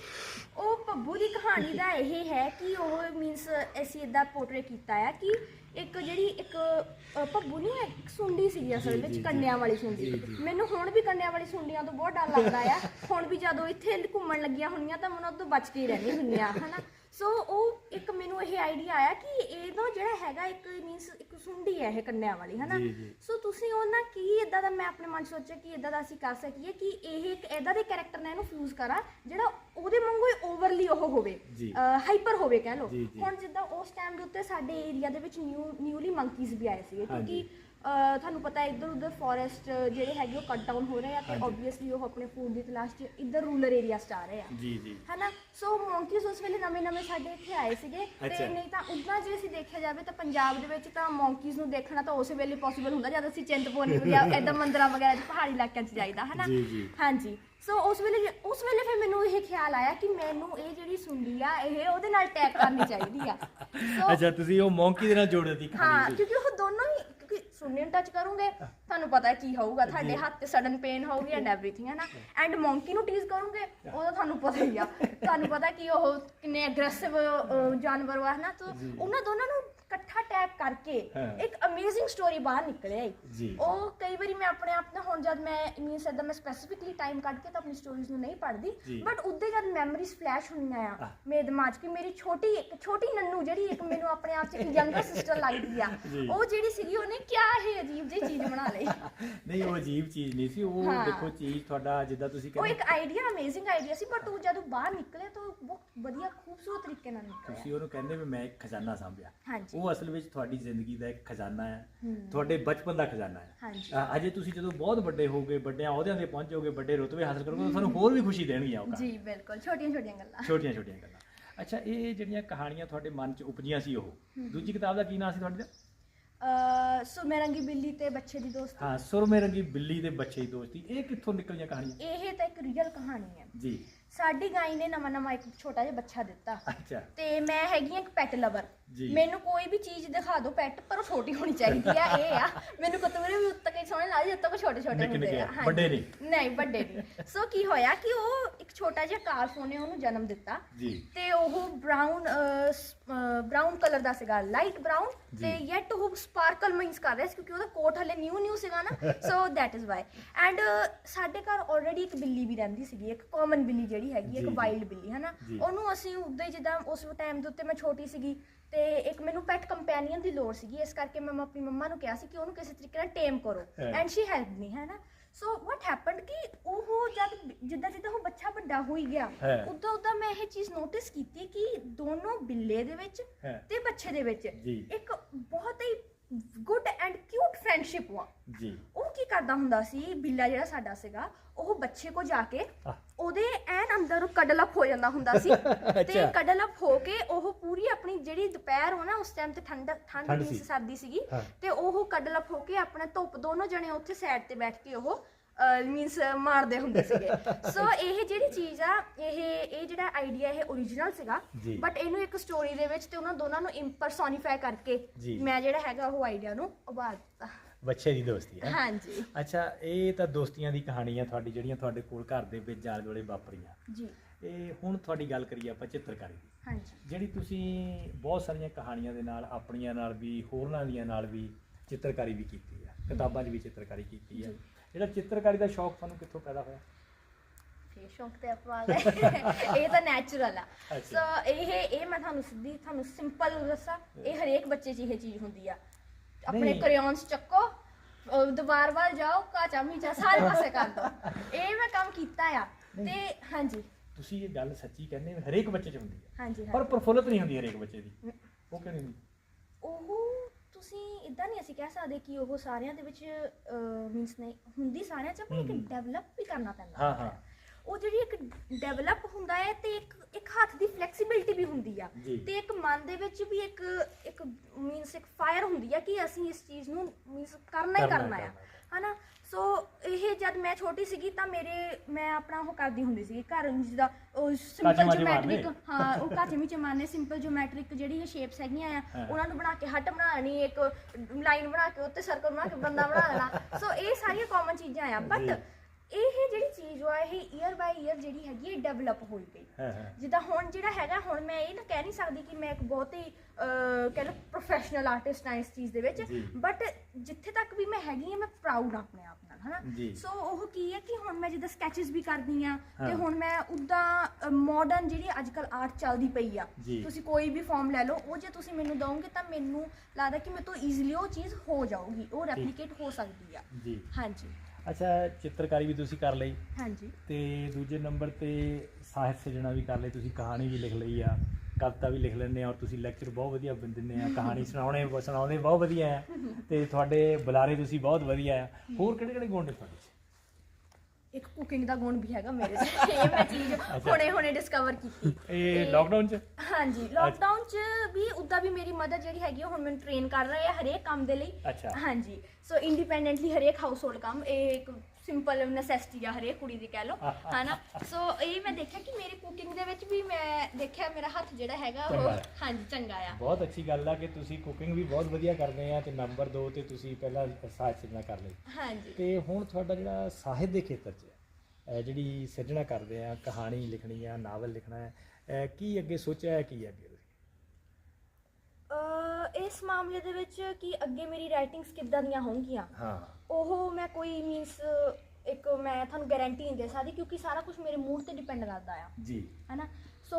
ਉਹ ਪੱਬੂ ਦੀ ਕਹਾਣੀ ਦਾ ਇਹ ਹੈ ਕਿ ਉਹ ਮੀਨਸ ਅਸੀਂ ਇਦਾਂ ਪੋਰਟਰੇ ਕੀਤਾ ਆ ਕਿ ਇੱਕ ਜਿਹੜੀ ਇੱਕ ਅ, ਪੱਬੂ ਨਹੀਂ ਇੱਕ ਸੁੰਡੀ ਸੀ ਅਸਲ ਵਿੱਚ ਜੀ, ਕੰਨਿਆਂ ਵਾਲੀ ਸੁੰਡੀ। ਮੈਨੂੰ ਹੁਣ ਵੀ ਕੰਨਿਆਂ ਵਾਲੀ ਸੁੰਡੀਆਂ ਤੋਂ ਬਹੁਤ ਡਰ ਲੱਗਦਾ ਆ। ਹੁਣ ਵੀ ਜਦੋਂ ਇੱਥੇ ਘੁੰਮਣ ਲੱਗੀਆਂ ਹੁੰਦੀਆਂ ਤਾਂ ਮੈਨੂੰ ਉਹ ਤੋਂ ਬਚ ਕੇ ਹੀ ਰਹਿੰਦੀ ਹੁੰਦੀਆਂ ਹਨਾ? ਸੋ ਉਹ ਇੱਕ ਮੈਨੂੰ ਇਹ ਆਈਡੀਆ ਆਇਆ ਕਿ ਇਹਦਾ ਜਿਹੜਾ ਹੈਗਾ ਇੱਕ ਮੀਨਸ ਇੱਕ ਸੁੰਡੀ ਹੈ ਇਹ ਕੰਨਿਆਂ ਵਾਲੀ ਹਨਾ। ਸੋ ਤੁਸੀਂ ਉਹ ਨਾ ਕੀ ਇਦਾਂ ਦਾ ਮੈਂ ਆਪਣੇ ਮਨ 'ਚ ਸੋਚਿਆ ਕਿ ਇਦਾਂ ਦਾ ਅਸੀਂ ਕਰ ਸਕੀਏ ਕਿ ਇਹ ਇੱਕ ਇਦਾਂ ਦੇ ਕੈਰੈਕਟਰ ਨਾਲ ਇਹਨੂੰ ਫਿਊਜ਼ ਕਰਾਂ ਜਿਹੜਾ ਉਹਦੇ ਵਾਂਗੂ ਹੀ ਓਵਰਲੀ ਉਹ ਹੋਵੇ ਜੀ। ਹਾਈਪਰ ਹੋਵੇ ਕਹਿ ਲਓ ਜੀ, ਜੀ। ਹੁਣ ਜਿੱਦਾਂ ਉਸ ਟਾਈਮ ਦੇ ਉੱਤੇ ਸਾਡੇ ਏਰੀਆ ਦੇ ਵਿੱਚ ਨਿਊ ਨਿਊਲੀ ਮੰਕੀਜ਼ ਵੀ ਆਏ ਸੀਗੇ ਹਾਂਜੀ। ਕਿਉਂਕਿ ਅਹ, ਤੁਹਾਨੂੰ ਪਤਾ ਹੈ ਇੱਧਰ ਉੱਧਰ ਫੋਰੈਸਟ ਜਿਹੜੇ ਹੈਗੇ ਉਹ ਕੱਟ ਡਾਊਨ ਹੋ ਰਹੇ ਆ ਤੇ ਹਾਂਜੀ। ਆਬਵੀਅਸਲੀ ਉਹ ਆਪਣੇ ਫੂਡ ਦੀ ਤਲਾਸ਼ 'ਚ ਇੱਧਰ ਰੂਰਲ ਏਰੀਆ 'ਚ ਆ ਰਹੇ ਆ। ਜੀ ਜੀ। ਹਨਾ? ਸੋ ਮੌਂਕੀਜ਼ ਉਸ ਵੇਲੇ ਨਵੇਂ ਨਵੇਂ ਸਾਡੇ ਇੱਥੇ ਆਏ ਸੀਗੇ ਅੱਛਾ। ਤੇ ਨਹੀਂ ਤਾਂ ਉਦਾਂ ਜੇ ਅਸੀਂ ਦੇਖਿਆ ਜਾਵੇ ਤਾਂ ਪੰਜਾਬ ਦੇ ਵਿੱਚ ਤਾਂ ਮੌਂਕੀਜ਼ ਨੂੰ ਦੇਖਣਾ ਤਾਂ ਉਸੇ ਵੇਲੇ ਪੋਸੀਬਲ ਹੁੰਦਾ ਜਦ ਅਸੀਂ ਚਿੰਤਪੁਰਨੀ ਵਗੈਰਾ ਐਦਾਂ ਮੰਦਰਾਂ ਵਗੈਰਾ 'ਚ ਪਹਾੜੀ ਇਲਾਕਿਆਂ 'ਚ ਜਾਈਦਾ ਹਨਾ? ਜੀ, ਜੀ। ਹਾਂਜੀ। ਸੋ ਉਸ ਵੇਲੇ ਜੇ- ਉਸ ਵੇਲੇ ਫਿਰ ਮੈਨੂੰ ਇਹ ਖਿਆਲ ਆਇਆ ਕਿ ਮੈਨੂੰ ਇਹ ਜਿਹੜੀ ਸੁੰਡੀ ਆ ਇਹ ਉਹਦੇ ਨਾਲ ਟੈਗ ਕਰਨੀ ਚਾਹੀਦੀ ਆ। ਸੋ ਅੱਛਾ ਤੁਸੀਂ ਉਹ ਮੌਂਕੀ ਦੇ ਨਾਲ ਜੋੜ ਦਿੱਤੀ ਹਾਂ ਕਹਾਣੀ ਸੀ ਕਿਉਂਕਿ ਉਹ ਦੋਨੋਂ ਹੀ ਸੁਣਨੇ ਨੂੰ ਟੱਚ ਕਰੋਗੇ ਤੁਹਾਨੂੰ ਪਤਾ ਹੈ ਕੀ ਹੋਊਗਾ ਤੁਹਾਡੇ ਹੱਥ ਤੇ ਸਡਨ ਪੇਨ ਹੋਊਗੀ ਐਂਡ ਐਵਰੀਥਿੰਗ ਹੈ ਨਾ ਐਂਡ ਮੌਂਕੀ ਨੂੰ ਟੀਜ਼ ਕਰੋਗੇ ਉਹਦਾ ਤੁਹਾਨੂੰ ਪਤਾ ਹੀ ਆ। ਤੁਹਾਨੂੰ ਪਤਾ ਕਿ ਉਹ ਕਿੰਨੇ ਐਗਰੈਸਿਵ ਜਾਨਵਰ ਵਾ ਹੈ ਨਾ ਤਾਂ ਉਹਨਾਂ ਦੋਨਾਂ ਨੂੰ ਇਕੱਠਾ ਟੈਗ ਕਰਕੇ ਹਾਂ। ਇੱਕ ਅਮੇਜ਼ਿੰਗ ਸਟੋਰੀ ਬਾਹਰ ਨਿਕਲਿਆ ਈ। ਜੀ। ਉਹ ਕਈ ਵਾਰੀ ਮੈਂ ਆਪਣੇ ਆਪ ਨਾਲ ਹੁਣ ਜਦ ਮੈਂ ਮੀਨਸ ਇਦਾਂ ਮੈਂ ਸਪੈਸੀਫਿਕਲੀ ਟਾਈਮ ਕੱਢ ਕੇ ਤਾਂ ਆਪਣੀ ਸਟੋਰੀਜ਼ ਨੂੰ ਨਹੀਂ ਪੜ੍ਹਦੀ ਜੀ। ਬਟ ਉੱਦੇ ਜਦ ਮੈਮਰੀਜ਼ ਫਲੈਸ਼ ਹੁੰਦੀਆਂ ਆ ਆਹ। ਮੇਰੇ ਦਿਮਾਗ 'ਚ ਕਿ ਮੇਰੀ ਛੋਟੀ ਇੱਕ ਛੋਟੀ ਨੰਨੂ ਜਿਹੜੀ ਇੱਕ ਮੈਨੂੰ ਆਪਣੇ ਆਪ 'ਚ ਇੱਕ ਯੰਗਰ ਸਿਸਟਰ ਲੱਗਦੀ ਆ ਜੀ। ਉਹ ਜਿਹੜੀ ਸੀਗੀ ਉਹਨੇ ਕਿਆ ਇਹ ਅਜੀਬ ਜਿਹੀ ਚੀਜ਼ ਬਣਾ ਲਈ ਨਹੀਂ ਉਹ ਅਜੀਬ ਚੀਜ਼ ਨਹੀਂ ਸੀ ਉਹ ਹਾਂ। ਦੇਖੋ ਚੀਜ਼ ਤੁਹਾਡਾ ਜਿੱਦਾਂ ਤੁਸੀਂ ਉਹ ਕਹਿੰਦੇ ਇੱਕ ਆਈਡੀਆ ਅਮੇਜ਼ਿੰਗ ਆਈਡੀਆ ਸੀ ਬਟ ਉਹ ਜਦੋਂ ਬਾਹਰ ਨਿਕਲੇ ਤਾਂ ਉਹ ਬਹੁਤ ਵਧੀਆ ਖੂਬਸੂਰਤ ਤਰੀਕੇ ਨਾਲ ਨਿਕਲਿਆ ਤੁਸੀਂ ਉਹਨੂੰ ਕਹਿੰਦੇ ਵੀ ਮੈਂ ਇੱਕ ਖਜ਼ਾਨਾ ਸਾਂਭਿਆ ਹਾਂਜੀ ਉਹ ਅਸਲ ਵਿੱਚ ਤੁਹਾਡੀ ਜ਼ਿੰਦਗੀ ਦਾ ਇੱਕ ਖਜ਼ਾਨਾ ਹੈ। ਤੁਹਾਡੇ ਬਚਪਨ ਦਾ ਖਜ਼ਾਨਾ ਹੈ। ਅ- ਅਜੇ ਤੁਸੀਂ ਜਦੋਂ ਬਹੁਤ ਵੱਡੇ ਹੋਗੇ ਵੱਡਿਆਂ ਅਹੁਦਿਆਂ ਤੇ ਪਹੁੰਚੋਗੇ ਵੱਡੇ ਰੁਤਬੇ ਹਾਸਲ ਕਰੋਗੇ ਤਾਂ ਤੁਹਾਨੂੰ ਹੋਰ ਵੀ ਖੁਸ਼ੀ ਦੇਣਗੀਆਂ ਉਹ। ਜੀ ਬਿਲਕੁਲ। ਛੋਟੀਆਂ ਛੋਟੀਆਂ ਗੱਲਾਂ। ਛੋਟੀਆਂ ਛੋਟੀਆਂ ਗੱਲਾਂ। ਅੱਛਾ ਇਹ ਜਿਹੜੀਆਂ ਕਹਾਣੀਆਂ ਤੁਹਾਡੇ ਮਨ 'ਚ ਉਪਜੀਆਂ ਸੀ ਉਹ ਦੂਜੀ ਕਿਤਾਬ ਦਾ ਕੀ ਨਾਮ ਸੀ ਤੁਹਾਡੀ ਦਾ? ਅ ਸੁਮੇਰੰਗੀ ਬਿੱਲੀ ਤੇ ਬੱਚੇ ਦੀ ਦੋਸਤੀ। ਹਾਂ ਸੁਰਮੇ ਰੰਗੀ ਬਿੱਲੀ ਦੇ ਬੱਚੇ ਦੀ ਦੋਸਤੀ। ਇਹ ਕਿੱਥੋਂ ਨਿਕਲੀਆਂ ਕਹਾਣੀਆਂ? ਇਹ ਤਾਂ ਇੱਕ ਰੀਅਲ ਕਹਾਣੀ ਹੈ। ਜੀ। ਸਾਡੀ ਗਾਈ ਨੇ ਨਵਾਂ ਨਵਾਂ ਇੱਕ ਛੋਟਾ ਜਿਹਾ ਬੱਚਾ ਦਿੱਤਾ। ਅੱਛਾ। ਤੇ ਮੈਂ ਹੈਗੀ ਹਾਂ ਇੱਕ ਪੈਟ ਲਵਰ ਜੀ। ਮੈਨੂੰ ਕੋਈ ਵੀ ਚੀਜ਼ ਦਿਖਾ ਦਿਓ ਪੈਟ ਪਰ ਉਹ ਛੋਟੀ ਹੋਣੀ ਚਾਹੀਦੀ ਆ ਇਹ ਆ ਮੈਨੂੰ ਕੁੱਤੇ ਵੀ ਉੱਤੇ ਕਈ ਸੋਹਣੇ ਲੱਗਦੇ ਜਦ ਤੱਕ ਛੋਟੇ ਛੋਟੇ ਨਿੱਕੇ ਹੁੰਦੇ ਨਿੱਕੇ ਆ ਹਾਂਜੀ। ਵੱਡੇ ਨਹੀਂ। ਨਹੀਂ ਵੱਡੇ ਨਹੀਂ ਸੋ ਕੀ ਹੋਇਆ ਕਿ ਉਹ ਇੱਕ ਛੋਟਾ ਜਿਹਾ ਕਾਰਫ ਉਹਨੇ ਉਹਨੂੰ ਜਨਮ ਦਿੱਤਾ ਜੀ ਤੇ ਉਹ ਬ੍ਰਾਊਨ ਬ੍ਰਾਊਨ ਕਲਰ ਦਾ ਸੀਗਾ ਲਾਈਟ ਬ੍ਰਾਊਨ ਜੀ। ਤੇ ਯੈਟ ਉਹ ਸਪਾਰਕਲ ਮੀਨਸ ਕਰ ਰਿਹਾ ਸੀ ਕਿਉਂਕਿ ਉਹਦਾ ਕੋਟ ਹਲੇ ਨਿਊ ਨਿਊ ਸੀਗਾ ਨਾ so that is why and ਸਾਡੇ ਘਰ ਆਲਰੇਡੀ ਇੱਕ ਬਿੱਲੀ ਵੀ ਰਹਿੰਦੀ ਸੀਗੀ ਇੱਕ ਕਾਮਨ ਬਿੱਲੀ ਜਿਹੜੀ ਹੈਗੀ ਜੀ, ਇੱਕ ਜੀ। ਵਾਈਲਡ ਬਿੱਲੀ ਹੈ ਨਾ ਜੀ। ਉਹਨੂੰ ਅਸੀਂ ਉਦਾਂ ਹੀ ਜਿੱਦਾਂ ਉਸ ਟਾਈਮ ਦੇ ਉੱਤੇ ਮੈਂ ਛੋਟੀ ਸੀਗੀ ਤੇ ਇੱਕ ਮੈਨੂੰ ਪੈਟ ਕੰਪੈਨੀਅਨ ਦੀ ਲੋੜ ਸੀਗੀ ਇਸ ਕਰਕੇ ਮੈਂ ਆਪਣੀ ਮੰਮਾ ਨੂੰ ਕਿਹਾ ਸੀ ਕਿ ਉਹਨੂੰ ਕਿਸੇ ਤਰੀਕੇ ਨਾਲ ਟੇਮ ਕਰੋ। ਐਂਡ ਸ਼ੀ ਹੈਲਪ ਮੀ ਹੈ ਨਾ ਸੋ ਵਾਟ ਹੈਪਨਡ ਕਿ ਉਹ ਜਦ ਜਿੱਦਾਂ ਜਿੱਦਾਂ ਉਹ ਬੱਚਾ ਵੱਡਾ ਹੋਈ ਗਿਆ। ਉਦੋਂ ਉਦੋਂ ਮੈਂ ਇਹ ਚੀਜ਼ ਨੋਟਿਸ ਕੀਤੀ ਕਿ ਦੋਨੋਂ ਬਿੱਲੇ ਦੇ ਵਿੱਚ। ਤੇ ਬੱਚੇ ਦੇ ਵਿੱਚ। ਇੱਕ ਬਹੁਤ ਹੀ ਗੁੱਡ ਐਂਡ ਕਿਊਟ ਫਰੈਂਡਸ਼ਿਪ ਵਾ ਜੀ ਉਹ ਕੀ ਕਰਦਾ ਹੁੰਦਾ ਸੀ ਬਿੱਲਾ ਜਿਹੜਾ ਸਾਡਾ ਸੀਗਾ ਉਹ ਬੱਚੇ ਕੋ ਜਾ ਕੇ। ਉਹਦੇ ਅੰਦਰ ਕਡਲ ਅਪ ਹੋ ਜਾਂਦਾ ਹੁੰਦਾ ਸੀ ਤੇ। ਕਡਲ ਅਪ ਹੋ ਕੇ ਉਹ ਪੂਰੀ ਆਪਣੀ ਜਿਹੜੀ ਦੁਪਹਿਰ ਹੋ ਨਾ ਉਸ ਟਾਈਮ ਤੇ ਠੰਡ ਠੰਡ ਠੰਡ ਸੀ। ਸਰਦੀ ਸੀਗੀ ਹਾਂ। ਤੇ ਉਹ ਕਡਲ ਅਪ ਹੋ ਕੇ ਆਪਣੇ ਧੁੱਪ ਦੋਨੋਂ ਜਣੇ ਉੱਥੇ ਸਾਈਡ ਤੇ ਬੈਠ ਕੇ ਉਹ ਮੀਨਸ ਮਾਰਦੇ ਹੁੰਦੇ ਸੀਗੇ ਸੋ ਇਹ ਜਿਹੜੀ ਚੀਜ਼ ਆ ਇਹ ਇਹ ਜਿਹੜਾ ਆਈਡੀਆ ਇਹ origignal ਸੀਗਾ ਜੀ। ਬਟ ਇਹਨੂੰ ਇੱਕ ਸਟੋਰੀ ਦੇ ਵਿੱਚ ਤੇ ਉਹਨਾਂ ਦੋਨਾਂ ਨੂੰ ਇੰਪਰਸੋਨੀਫਾਈ ਕਰਕੇ ਜੀ। ਮੈਂ ਜਿਹੜਾ ਹੈਗਾ ਉਹ ਆਈਡੀਆ ਨੂੰ ਉਭਾਰ ਦਿੱਤਾ ਬੱਚੇ ਦੀ ਦੋਸਤੀ ਹੈ। ਹਾਂਜੀ। ਅੱਛਾ ਇਹ ਤਾਂ ਦੋਸਤੀਆਂ ਦੀ ਕਹਾਣੀ ਆ ਤੁਹਾਡੀ ਜਿਹੜੀਆਂ ਤੁਹਾਡੇ ਕੋਲ ਘਰ ਦੇ ਵਿੱਚ ਜਾਲ ਜੋੜੇ ਵਾਪਰੀਆਂ। ਜੀ। ਇਹ ਹੁਣ ਤੁਹਾਡੀ ਗੱਲ ਕਰੀਏ ਆਪਾਂ ਚਿੱਤਰਕਾਰੀ ਦੀ। ਹਾਂਜੀ। ਜਿਹੜੀ ਤੁਸੀਂ ਬਹੁਤ ਸਾਰੀਆਂ ਕਹਾਣੀਆਂ ਦੇ ਨਾਲ ਆਪਣੀਆਂ ਨਾਲ ਵੀ ਹੋਰਨਾਂ ਦੀਆਂ ਨਾਲ ਵੀ ਚਿੱਤਰਕਾਰੀ ਵੀ ਕੀਤੀ ਆ ਕਿਤਾਬਾਂ 'ਚ ਵੀ ਚਿੱਤਰਕਾਰੀ ਕੀਤੀ ਆ ਜੀ। ਜਿਹੜਾ ਚਿੱਤਰਕਾਰੀ ਦਾ ਸ਼ੌਕ ਤੁਹਾਨੂੰ ਕਿੱਥੋਂ ਪੈਦਾ ਹੋਇਆ? ਫੇਰ ਸ਼ੌਂਕ ਤੇ ਆਪਾਂ ਆ ਗਏ ਇਹ ਤਾਂ ਨੈਚੁਰਲ ਆ। ਅੱਛਾ। ਸੋ ਇਹ ਇਹ ਮੈਂ ਤੁਹਾਨੂੰ ਸਿੱਧੀ ਤੁਹਾਨੂੰ ਸਿੰਪਲ ਦੱਸਾਂ। ਇਹ ਹਰੇਕ ਬੱਚੇ 'ਚ ਇਹ ਚੀਜ਼ ਹੁੰਦੀ ਆ। ਆਪਣੇ ਨਹੀਂ। ਚੱਕੋ ਅਹ ਦੀਵਾਰ ਵੱਲ ਜਾਓ ਕਾਚਾ ਮੀਚਾ ਸਾਰੇ ਪਾਸੇ ਕਰ ਦੋ ਇਹ ਮੈਂ ਕੰਮ ਕੀਤਾ ਆ। ਤੇ ਹਾਂਜੀ। ਤੁਸੀਂ ਇਹ ਗੱਲ ਸੱਚੀ ਕਹਿੰਦੇ ਹੋ ਹਰੇਕ ਬੱਚੇ 'ਚ ਹੁੰਦੀ ਆ। ਹਾਂਜੀ ਪਰ ਹਾਂ ਪ੍ਰਫੁੱਲਤ ਨਹੀਂ ਹੁੰਦੀ ਹਰੇਕ ਬੱਚੇ ਦੀ। ਉਹ ਕਿਉਂ ਨਹੀਂ ਹੁੰਦੀ? ਉਹ ਤੁਸੀਂ ਇਦਾਂ ਨਹੀਂ ਅਸੀਂ ਕਹਿ ਸਕਦੇ ਕਿ ਉਹ ਸਾਰਿਆਂ ਦੇ ਵਿੱਚ ਮੀਨਸ ਨਹੀਂ ਹੁੰਦੀ ਸਾਰਿਆਂ 'ਚ ਪਰ ਇੱਕ ਹਮ। ਡਿਵੈਲਪ ਵੀ ਕਰਨਾ ਪੈਂਦਾ। ਹਾਂ ਹਾਂ। ਉਹ ਜਿਹੜੀ ਇੱਕ ਡਿਵੈਲਪ ਹੁੰਦਾ ਹੈ ਤੇ ਇੱਕ ਇੱਕ ਹੱਥ ਦੀ ਫਲੈਕਸੀਬਿਲਿਟੀ ਵੀ ਹੁੰਦੀ ਆ ਜੀ। ਤੇ ਇੱਕ ਮਨ ਦੇ ਵਿੱਚ ਵੀ ਇੱਕ ਇੱਕ ਮੀਨਸ ਇੱਕ ਫਾਇਰ ਹੁੰਦੀ ਆ ਕਿ ਅਸੀਂ ਇਸ ਚੀਜ਼ ਨੂੰ ਮੀਨਸ ਕਰਨਾ ਹੀ ਕਰਨਾ ਆ ਹਨਾ ਸੋ ਇਹ ਜਦ ਮੈਂ ਛੋਟੀ ਸੀਗੀ ਤਾਂ ਮੇਰੇ ਮੈਂ ਆਪਣਾ ਉਹ ਕਰਦੀ ਹੁੰਦੀ ਸੀ ਘਰ ਜਿਹਦਾ ਉਹ ਸਿੰਪਲ ਮਾਝੇ ਜਿਓਮੈਟ੍ਰਿਕ ਮਾਰਨੇ। ਹਾਂ ਉਹ ਕਾਚੇ ਵਿੱਚ ਮਾਰਨੇ ਸਿੰਪਲ ਜਿਓਮੈਟ੍ਰਿਕ ਜਿਹੜੀ ਸ਼ੇਪਸ ਹੈਗੀਆਂ ਆ ਹਾਂ। ਉਹਨਾਂ ਨੂੰ ਬਣਾ ਕੇ ਹੱਟ ਬਣਾਣੀ ਇੱਕ ਲਾਈਨ ਬਣਾ ਕੇ ਉੱਤੇ ਸਰਕਲ ਬਣਾ ਕੇ ਬੰਦਾ ਬਣਾ ਦੇਣਾ ਸੋ ਇਹ ਸਾਰੀਆਂ ਕਾਮਨ ਚੀਜ਼ਾਂ ਆ ਬਟ। ਇਹ ਜਿਹੜੀ ਚੀਜ਼ ਆ ਇਹ ਈਅਰ ਬਾਈ ਈਅਰ ਜਿਹੜੀ ਹੈਗੀ ਇਹ ਡਿਵੈਲਪ ਹੋਈ ਗਈ ਹਾਂ ਹਾਂ ਜਿੱਦਾਂ ਹੁਣ ਜਿਹੜਾ ਹੈਗਾ ਹੁਣ ਮੈਂ ਇਹ ਨਾ ਕਹਿ ਨਹੀਂ ਸਕਦੀ ਕਿ ਮੈਂ ਇੱਕ ਬਹੁਤ ਹੀ ਅਹ, ਕਹਿ ਲਓ ਪ੍ਰੋਫੈਸ਼ਨਲ ਆਰਟਿਸਟ ਹਾਂ ਇਸ ਚੀਜ਼ ਦੇ ਵਿੱਚ ਜੀ। ਬਟ ਜਿੱਥੇ ਤੱਕ ਵੀ ਮੈਂ ਹੈਗੀ ਹਾਂ ਮੈਂ ਪ੍ਰਾਊਡ ਆਪਣੇ ਆਪ ਨਾਲ ਹਨਾ ਜੀ। ਸੋ ਉਹ ਕੀ ਹੈ ਕਿ ਹੁਣ ਮੈਂ ਜਿੱਦਾਂ ਸਕੈਚਸ ਵੀ ਕਰਦੀ ਆ ਹਾਂ। ਤੇ ਹੁਣ ਮੈਂ ਉਦਾਂ ਮਾਡਰਨ ਜਿਹੜੀ ਅੱਜ ਕੱਲ ਆਰਟ ਚੱਲਦੀ ਪਈ ਆ ਜੀ। ਤੁਸੀਂ ਕੋਈ ਵੀ ਫਾਰਮ ਲੈ ਲਓ ਉਹ ਜੇ ਤੁਸੀਂ ਮੈਨੂੰ ਦਵੋਗੇ ਤਾਂ ਮੈਨੂੰ ਲੱਗਦਾ ਕਿ ਮੇਰੇ ਤੋਂ ਈਜ਼ੀਲੀ ਉਹ ਚੀਜ਼ ਹੋ ਜਾਊਗੀ ਉਹ ਰੈਪਲੀਕੇਟ ਹੋ ਸਕਦੀ ਆ ਜੀ ਹਾਂਜੀ ਅੱਛਾ ਚਿੱਤਰਕਾਰੀ ਵੀ ਤੁਸੀਂ ਕਰ ਲਈ। ਹਾਂਜੀ। ਤੇ ਦੂਜੇ ਨੰਬਰ ਤੇ ਸਾਹਿਤ ਸਿਰਜਣਾ ਵੀ ਕਰ ਲਈ ਤੁਸੀਂ ਕਹਾਣੀ ਵੀ ਲਿਖ ਲਈ ਆ ਕਵਿਤਾ ਵੀ ਲਿਖ ਲੈਂਦੇ ਆ ਔਰ ਤੁਸੀਂ ਲੈਕਚਰ ਬਹੁਤ ਵਧੀਆ ਦਿੰਦੇ ਆ ਕਹਾਣੀ ਸੁਣਾਉਣੇ ਸੁਣਾਉਂਦੇ ਬਹੁਤ ਵਧੀਆ ਆ। ਤੇ ਤੁਹਾਡੇ ਬੁਲਾਰੇ ਤੁਸੀਂ ਬਹੁਤ ਵਧੀਆ ਆ। ਹੋਰ ਕਿਹੜੇ ਕਿਹੜੇ ਗੁਣ ਨੇ ਤੁਹਾਡੇ 'ਚ? ਇੱਕ ਕੁਕਿੰਗ ਦਾ ਗੁਣ ਵੀ ਹੈਗਾ ਮੇਰੇ 'ਚ। ਇਹ ਮੈਂ ਚੀਜ਼ ਹੁਣੇ ਹੁਣੇ ਡਿਸਕਵਰ ਕੀਤੀ। ਇਹ ਲਾਕਡਾਊਨ 'ਚ? ਹਾਂਜੀ ਲੋਕਡਾਊਨ 'ਚ ਵੀ ਉਦਾਂ ਵੀ ਮੇਰੀ ਮਦਰ ਜਿਹੜੀ ਹੈਗੀ ਆ, ਹੁਣ ਮੈਨੂੰ ਟ੍ਰੇਨ ਕਰ ਰਹੀ ਹੈ ਹਰੇਕ ਕੰਮ ਦੇ ਲਈ। ਅੱਛਾ। ਹਾਂਜੀ। ਸੋ ਇੰਡੀਪੈਂਡੈਂਟਲੀ ਹਰੇਕ ਹਾਊਸ ਹੋਲਡ ਕੰਮ ਇਹ ਇੱਕ ਸਿੰਪਲ ਨੈਸੈਸਿਟੀ ਆ ਹਰੇਕ ਕੁੜੀ ਦੀ ਕਹਿ ਲਓ ਹਨਾ? ਸੋ ਇਹ ਮੈਂ ਦੇਖਿਆ ਕਿ ਮੇਰੀ ਕੁਕਿੰਗ ਦੇ ਵਿੱਚ ਵੀ ਮੈਂ ਦੇਖਿਆ ਮੇਰਾ ਹੱਥ ਜਿਹੜਾ ਹੈਗਾ ਚੰਗਾ ਉਹ ਹੈ। ਹਾਂਜੀ ਚੰਗਾ ਆ। ਬਹੁਤ ਅੱਛੀ ਗੱਲ ਆ ਕਿ ਤੁਸੀਂ ਕੁਕਿੰਗ ਵੀ ਬਹੁਤ ਵਧੀਆ ਕਰਦੇ ਆ ਤੇ ਨੰਬਰ 2 ਤੇ ਤੁਸੀਂ ਪਹਿਲਾਂ ਸਾਹਿਤ ਸਿਰਜਣਾ ਕਰ ਲਈ। ਹਾਂਜੀ। ਤੇ ਹੁਣ ਤੁਹਾਡਾ ਜਿਹੜਾ ਸਾਹਿਤ ਦੇ ਖੇਤਰ 'ਚ ਹੈ ਜਿਹੜੀ ਸਿਰਜਣਾ ਕਰਦੇ ਆ ਕਹਾਣੀ ਲਿਖਣੀ ਆ ਨਾਵਲ ਲਿਖਣਾ ਹੈ ਕੀ ਅੱਗੇ ਸੋਚਿਆ ਹੈ ਕੀ ਅੱਗੇ ਤੁਸੀਂ? ਅਹ ਇਸ ਮਾਮਲੇ ਦੇ ਵਿੱਚ ਕਿ ਅੱਗੇ ਮੇਰੀ ਰਾਈਟਿੰਗਸ ਕਿੱਦਾਂ ਦੀਆਂ ਹੋਣਗੀਆਂ? ਹਾਂ। ਉਹ ਮੈਂ ਕੋਈ ਮੀਨਸ ਇੱਕ ਮੈਂ ਤੁਹਾਨੂੰ ਗਾਰੰਟੀ ਨਹੀਂ ਦੇ ਸਕਦੀ ਕਿਉਂਕਿ ਸਾਰਾ ਕੁਝ ਮੇਰੇ ਮੂਡ ਤੇ ਡਿਪੈਂਡ ਕਰਦਾ ਆ। ਜੀ। ਹੈਨਾ? ਸੋ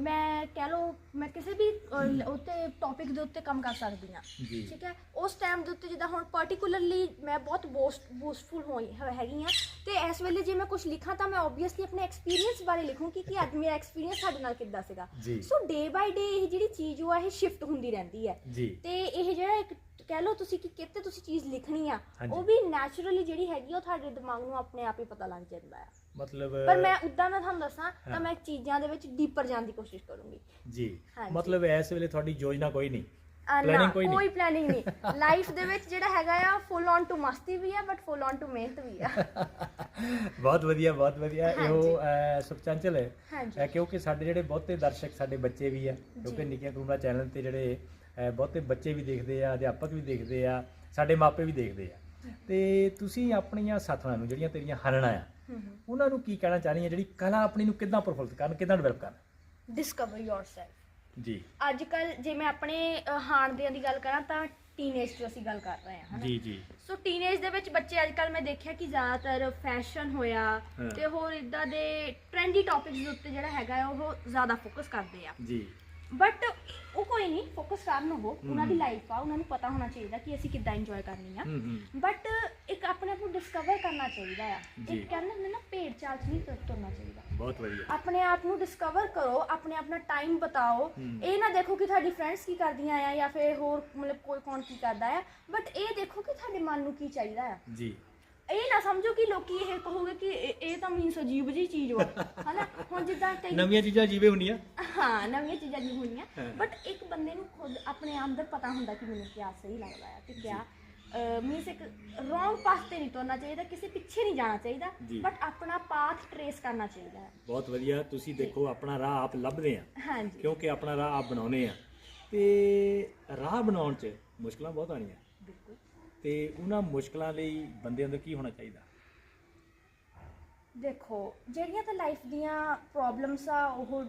ਮੈਂ ਕਹਿ ਲਓ ਮੈਂ ਕਿਸੇ ਵੀ ਅਹ, ਉੱਤੇ ਟੌਪਿਕ ਦੇ ਉੱਤੇ ਕੰਮ ਕਰ ਸਕਦੀ ਹਾਂ। ਜੀ। ਠੀਕ ਹੈ? ਉਸ ਟਾਈਮ ਦੇ ਉੱਤੇ ਜਿੱਦਾਂ ਹੁਣ ਪਾਰਟਿਕੂਲਰਲੀ ਮੈਂ ਬਹੁਤ ਬੋਸਟ ਬੂਸਟਫੁਲ ਹੋਈ ਹੈ- ਹੈਗੀ ਆ ਤੇ ਇਸ ਵੇਲੇ ਜੇ ਮੈਂ ਕੁਝ ਲਿਖਾਂ ਤਾਂ ਮੈਂ ਆਬਵੀਅਸਲੀ ਆਪਣੇ ਐਕਸਪੀਰੀਅੰਸ ਬਾਰੇ ਲਿਖੂੰ ਕਿ ਕੀ ਅੱਜ ਮੇਰਾ ਐਕਸਪੀਰੀਅੰਸ ਸਾਡੇ ਨਾਲ ਕਿੱਦਾਂ ਸੀਗਾ। ਜੀ। ਸੋ ਡੇ ਬਾਈ ਡੇ ਇਹ ਜਿਹੜੀ ਚੀਜ਼ ਉਹ ਆ ਇਹ ਸ਼ਿਫਟ ਹੁੰਦੀ ਰਹਿੰਦੀ ਹੈ। ਜੀ। ਤੇ ਇਹ ਜਿਹੜਾ ਇੱਕ ਕਹਿ ਲਓ ਤੁਸੀਂ ਕਿ ਕਿਤੇ ਤੁਸੀਂ ਚੀਜ਼ ਲਿਖਣੀ ਆ ਹਾਂਜੀ। ਉਹ ਵੀ ਨੈਚੁਰਲੀ ਜਿਹੜੀ ਹੈਗੀ ਆ, ਉਹ ਤੁਹਾਡੇ ਦਿਮਾਗ ਨੂੰ ਆਪਣੇ ਆਪ ਹੀ ਪਤਾ ਲੱਗ ਜਾਂਦਾ ਆ। ਮਤਲਬ ਪਰ ਮੈਂ ਉਦਾਂ ਮੈਂ ਤੁਹਾਨੂੰ ਦੱਸਾਂ। ਤਾਂ ਮੈਂ ਚੀਜ਼ਾਂ ਦੇ ਵਿੱਚ ਡੀਪਰ ਜਾਣ ਦੀ ਕੋਸ਼ਿਸ਼ ਕਰੂੰਗੀ ਜੀ ਹਾਂਜੀ। ਮਤਲਬ ਇਸ ਵੇਲੇ ਤੁਹਾਡੀ ਯੋਜਨਾ ਕੋਈ ਨਹੀਂ ਨਾ Planning ਕੋਈ ਨਹੀਂ। ਕੋਈ ਪਲੈਨਿੰਗ ਨਹੀਂ ਲਾਈਫ ਦੇ ਵਿੱਚ ਜਿਹੜਾ ਹੈਗਾ ਆ ਫੁੱਲ ਔਨ ਟੂ ਮਸਤੀ ਵੀ ਆ ਬਟ ਫੁੱਲ ਔਨ ਟੂ ਮਿਹਨਤ ਵੀ ਆ ਬਹੁਤ ਵਧੀਆ ਬਹੁਤ ਵਧੀਆ। ਇਹੋ ਅਹ, ਹੈ ਹਾਂਜੀ ਅਹ, ਕਿਉਂਕਿ ਸਾਡੇ ਜਿਹੜੇ ਬਹੁਤੇ ਦਰਸ਼ਕ ਸਾਡੇ ਬੱਚੇ ਵੀ ਆ ਕਿਉਂਕਿ। ਨਿੱਕੀਆਂ ਕੁੜੀਆਂ ਚੈਨਲ ਤੇ ਜਿਹੜੇ ਅਹ, ਬਹੁਤੇ ਬੱਚੇ ਵੀ ਦੇਖਦੇ ਆ ਅਧਿਆਪਕ ਵੀ ਦੇਖਦੇ ਆ ਸਾਡੇ ਮਾਪੇ ਵੀ ਦੇਖਦੇ ਆ ਤੇ ਤੁਸੀਂ ਆਪਣੀਆਂ ਸਾਥਣਾਂ ਨੂੰ ਜਿਹੜੀਆਂ ਤੇਰੀਆਂ ਹਰਣਾ ਆ ਉਹਨਾਂ ਨੂੰ ਕੀ ਕਹਿਣਾ ਚਾਹਨੀ ਹੈ? ਜਿਹੜੀ ਕਲਾ ਆਪਣੀ ਨੂੰ ਕਿੱਦਾਂ ਪ੍ਰਫੁੱਲਤ ਕਰਨ ਕਿੱਦਾਂ ਡਿਵੈਲਪ ਕਰਨ? ਡਿਸਕਵਰ ਯੋਰਸੈਲਫ ਜੀ। ਅੱਜ ਕੱਲ ਜੇ ਮੈਂ ਆਪਣੇ ਹਾਣਦਿਆਂ ਦੀ ਗੱਲ ਕਰਾਂ ਤਾਂ ਟੀਨੇਜ 'ਚ ਅਸੀਂ ਗੱਲ ਕਰ ਰਹੇ ਹਾਂ ਹਨਾ? ਜੀ ਜੀ। ਸੋ ਟੀਨੇਜ ਦੇ ਵਿੱਚ ਬੱਚੇ ਅੱਜ ਕੱਲ ਮੈਂ ਦੇਖਿਆ ਕਿ ਜ਼ਿਆਦਾਤਰ ਫੈਸ਼ਨ ਹੋਇਆ। ਤੇ ਹੋਰ ਇਦਾਂ ਦੇ ਟ੍ਰੈਂਡੀ ਟੌਪਿਕਸ ਦੇ ਉੱਤੇ ਜਿਹੜਾ ਹੈਗਾ ਉਹ ਜ਼ਿਆਦਾ ਫੋਕਸ ਕਰਦੇ ਆ। ਜੀ। ਬਟ ਉਹ ਕੋਈ ਨਹੀਂ ਫੋਕਸ ਕਰਨ ਉਹ। ਉਹਨਾਂ ਦੀ। ਲਾਈਫ ਆ ਉਹਨਾਂ ਨੂੰ ਪਤਾ ਹੋਣਾ ਚਾਹੀਦਾ ਕਿ ਅਸੀਂ ਕਿੱਦਾਂ ਇੰਜੋਏ ਕਰਨੀ ਆ। Hmm hmm. ਬਟ ਇੱਕ ਆਪਣੇ ਆਪ ਨੂੰ ਡਿਸਕਵਰ ਕਰਨਾ ਚਾਹੀਦਾ ਆ। ਇੱਕ ਕਹਿੰਦੇ ਹੁੰਦੇ ਨਾ ਭੇਡ ਚਾਲ 'ਚ ਨਹੀਂ ਤੁਰ- ਤੁਰਨਾ ਚਾਹੀਦਾ। ਬਹੁਤ ਵਧੀਆ। ਆਪਣੇ ਆਪ ਨੂੰ ਡਿਸਕਵਰ ਕਰੋ ਆਪਣੇ ਆਪ ਨਾਲ ਟਾਈਮ ਬਤਾਓ। ਇਹ ਨਾ ਦੇਖੋ ਕਿ ਤੁਹਾਡੀ ਫਰੈਂਡਸ ਕੀ ਕਰਦੀਆਂ ਆ ਜਾਂ ਫਿਰ ਹੋਰ ਮਤਲਬ ਕੋਈ ਕੌਣ ਕੀ ਕਰਦਾ ਆ। ਬਟ ਇਹ ਦੇਖੋ ਕਿ ਤੁਹਾਡੇ ਮਨ ਨੂੰ ਕੀ ਚਾਹੀਦਾ ਆ। ਜੀ। ਇਹ ਨਾ ਸਮਝੋ ਕਿ ਲੋਕੀ ਇਹ ਕਹੋਗੇ ਕਿ ਇਹ ਇਹ ਤਾਂ ਮੀਨਸ ਅਜੀਬ ਜੀ ਚੀਜ਼ ਵਾ। ਹਨਾ? ਹੁਣ ਜਿੱਦਾਂ ਕਈ ਨਵੀਆਂ ਚੀਜ਼ਾਂ ਜੀਵੇ ਹੁੰਦੀਆਂ। ਹਾਂ ਨਵੀਆਂ ਚੀਜ਼ਾਂ ਨਹੀਂ ਹੋਣੀਆਂ ਹਾਂ। ਬਟ ਇੱਕ ਬੰਦੇ ਨੂੰ ਖੁਦ ਆਪਣੇ ਅੰਦਰ ਪਤਾ ਹੁੰਦਾ ਕਿ ਮੈਨੂੰ ਕੀ ਸਹੀ ਲੱਗਦਾ ਹੈ ਤੇ ਕਿਆ ਮੀਨਸ ਇੱਕ ਰੋਂਗ ਪਾਥ ਤੇ ਨਹੀਂ ਤੁਰਨਾ ਚਾਹੀਦਾ ਕਿਸੇ ਪਿੱਛੇ ਨਹੀਂ ਜਾਣਾ ਜੀ। ਚਾਹੀਦਾ ਬਟ ਆਪਣਾ ਪਾਥ ਟਰੇਸ ਕਰਨਾ ਚਾਹੀਦਾ। ਹੈ ਬਹੁਤ ਵਧੀਆ ਤੁਸੀਂ ਦੇਖੋ ਆਪਣਾ ਰਾਹ ਆਪ ਲੱਭਦੇ ਆ। ਹਾਂਜੀ। ਕਿਉਂਕਿ ਆਪਣਾ ਰਾਹ ਆਪ ਬਣਾਉਨੇ ਆ। ਤੇ ਰਾਹ ਬਣਾਉਣ 'ਚ ਮੁਸ਼ਕਲਾਂ ਬਹੁਤ ਆਣੀਆਂ ਬਿਲਕੁਲ। ਤੇ ਉਹਨਾਂ ਮੁਸ਼ਕਲਾਂ ਲਈ ਬੰਦੇ ਅੰਦਰ ਕੀ ਹੋਣਾ ਚਾਹੀਦਾ? ਦੇਖੋ ਜਿਹੜੀਆਂ ਤਾਂ ਲਾਈਫ ਦੀਆਂ ਪ੍ਰੋਬਲਮਸ ਆ ਉਹ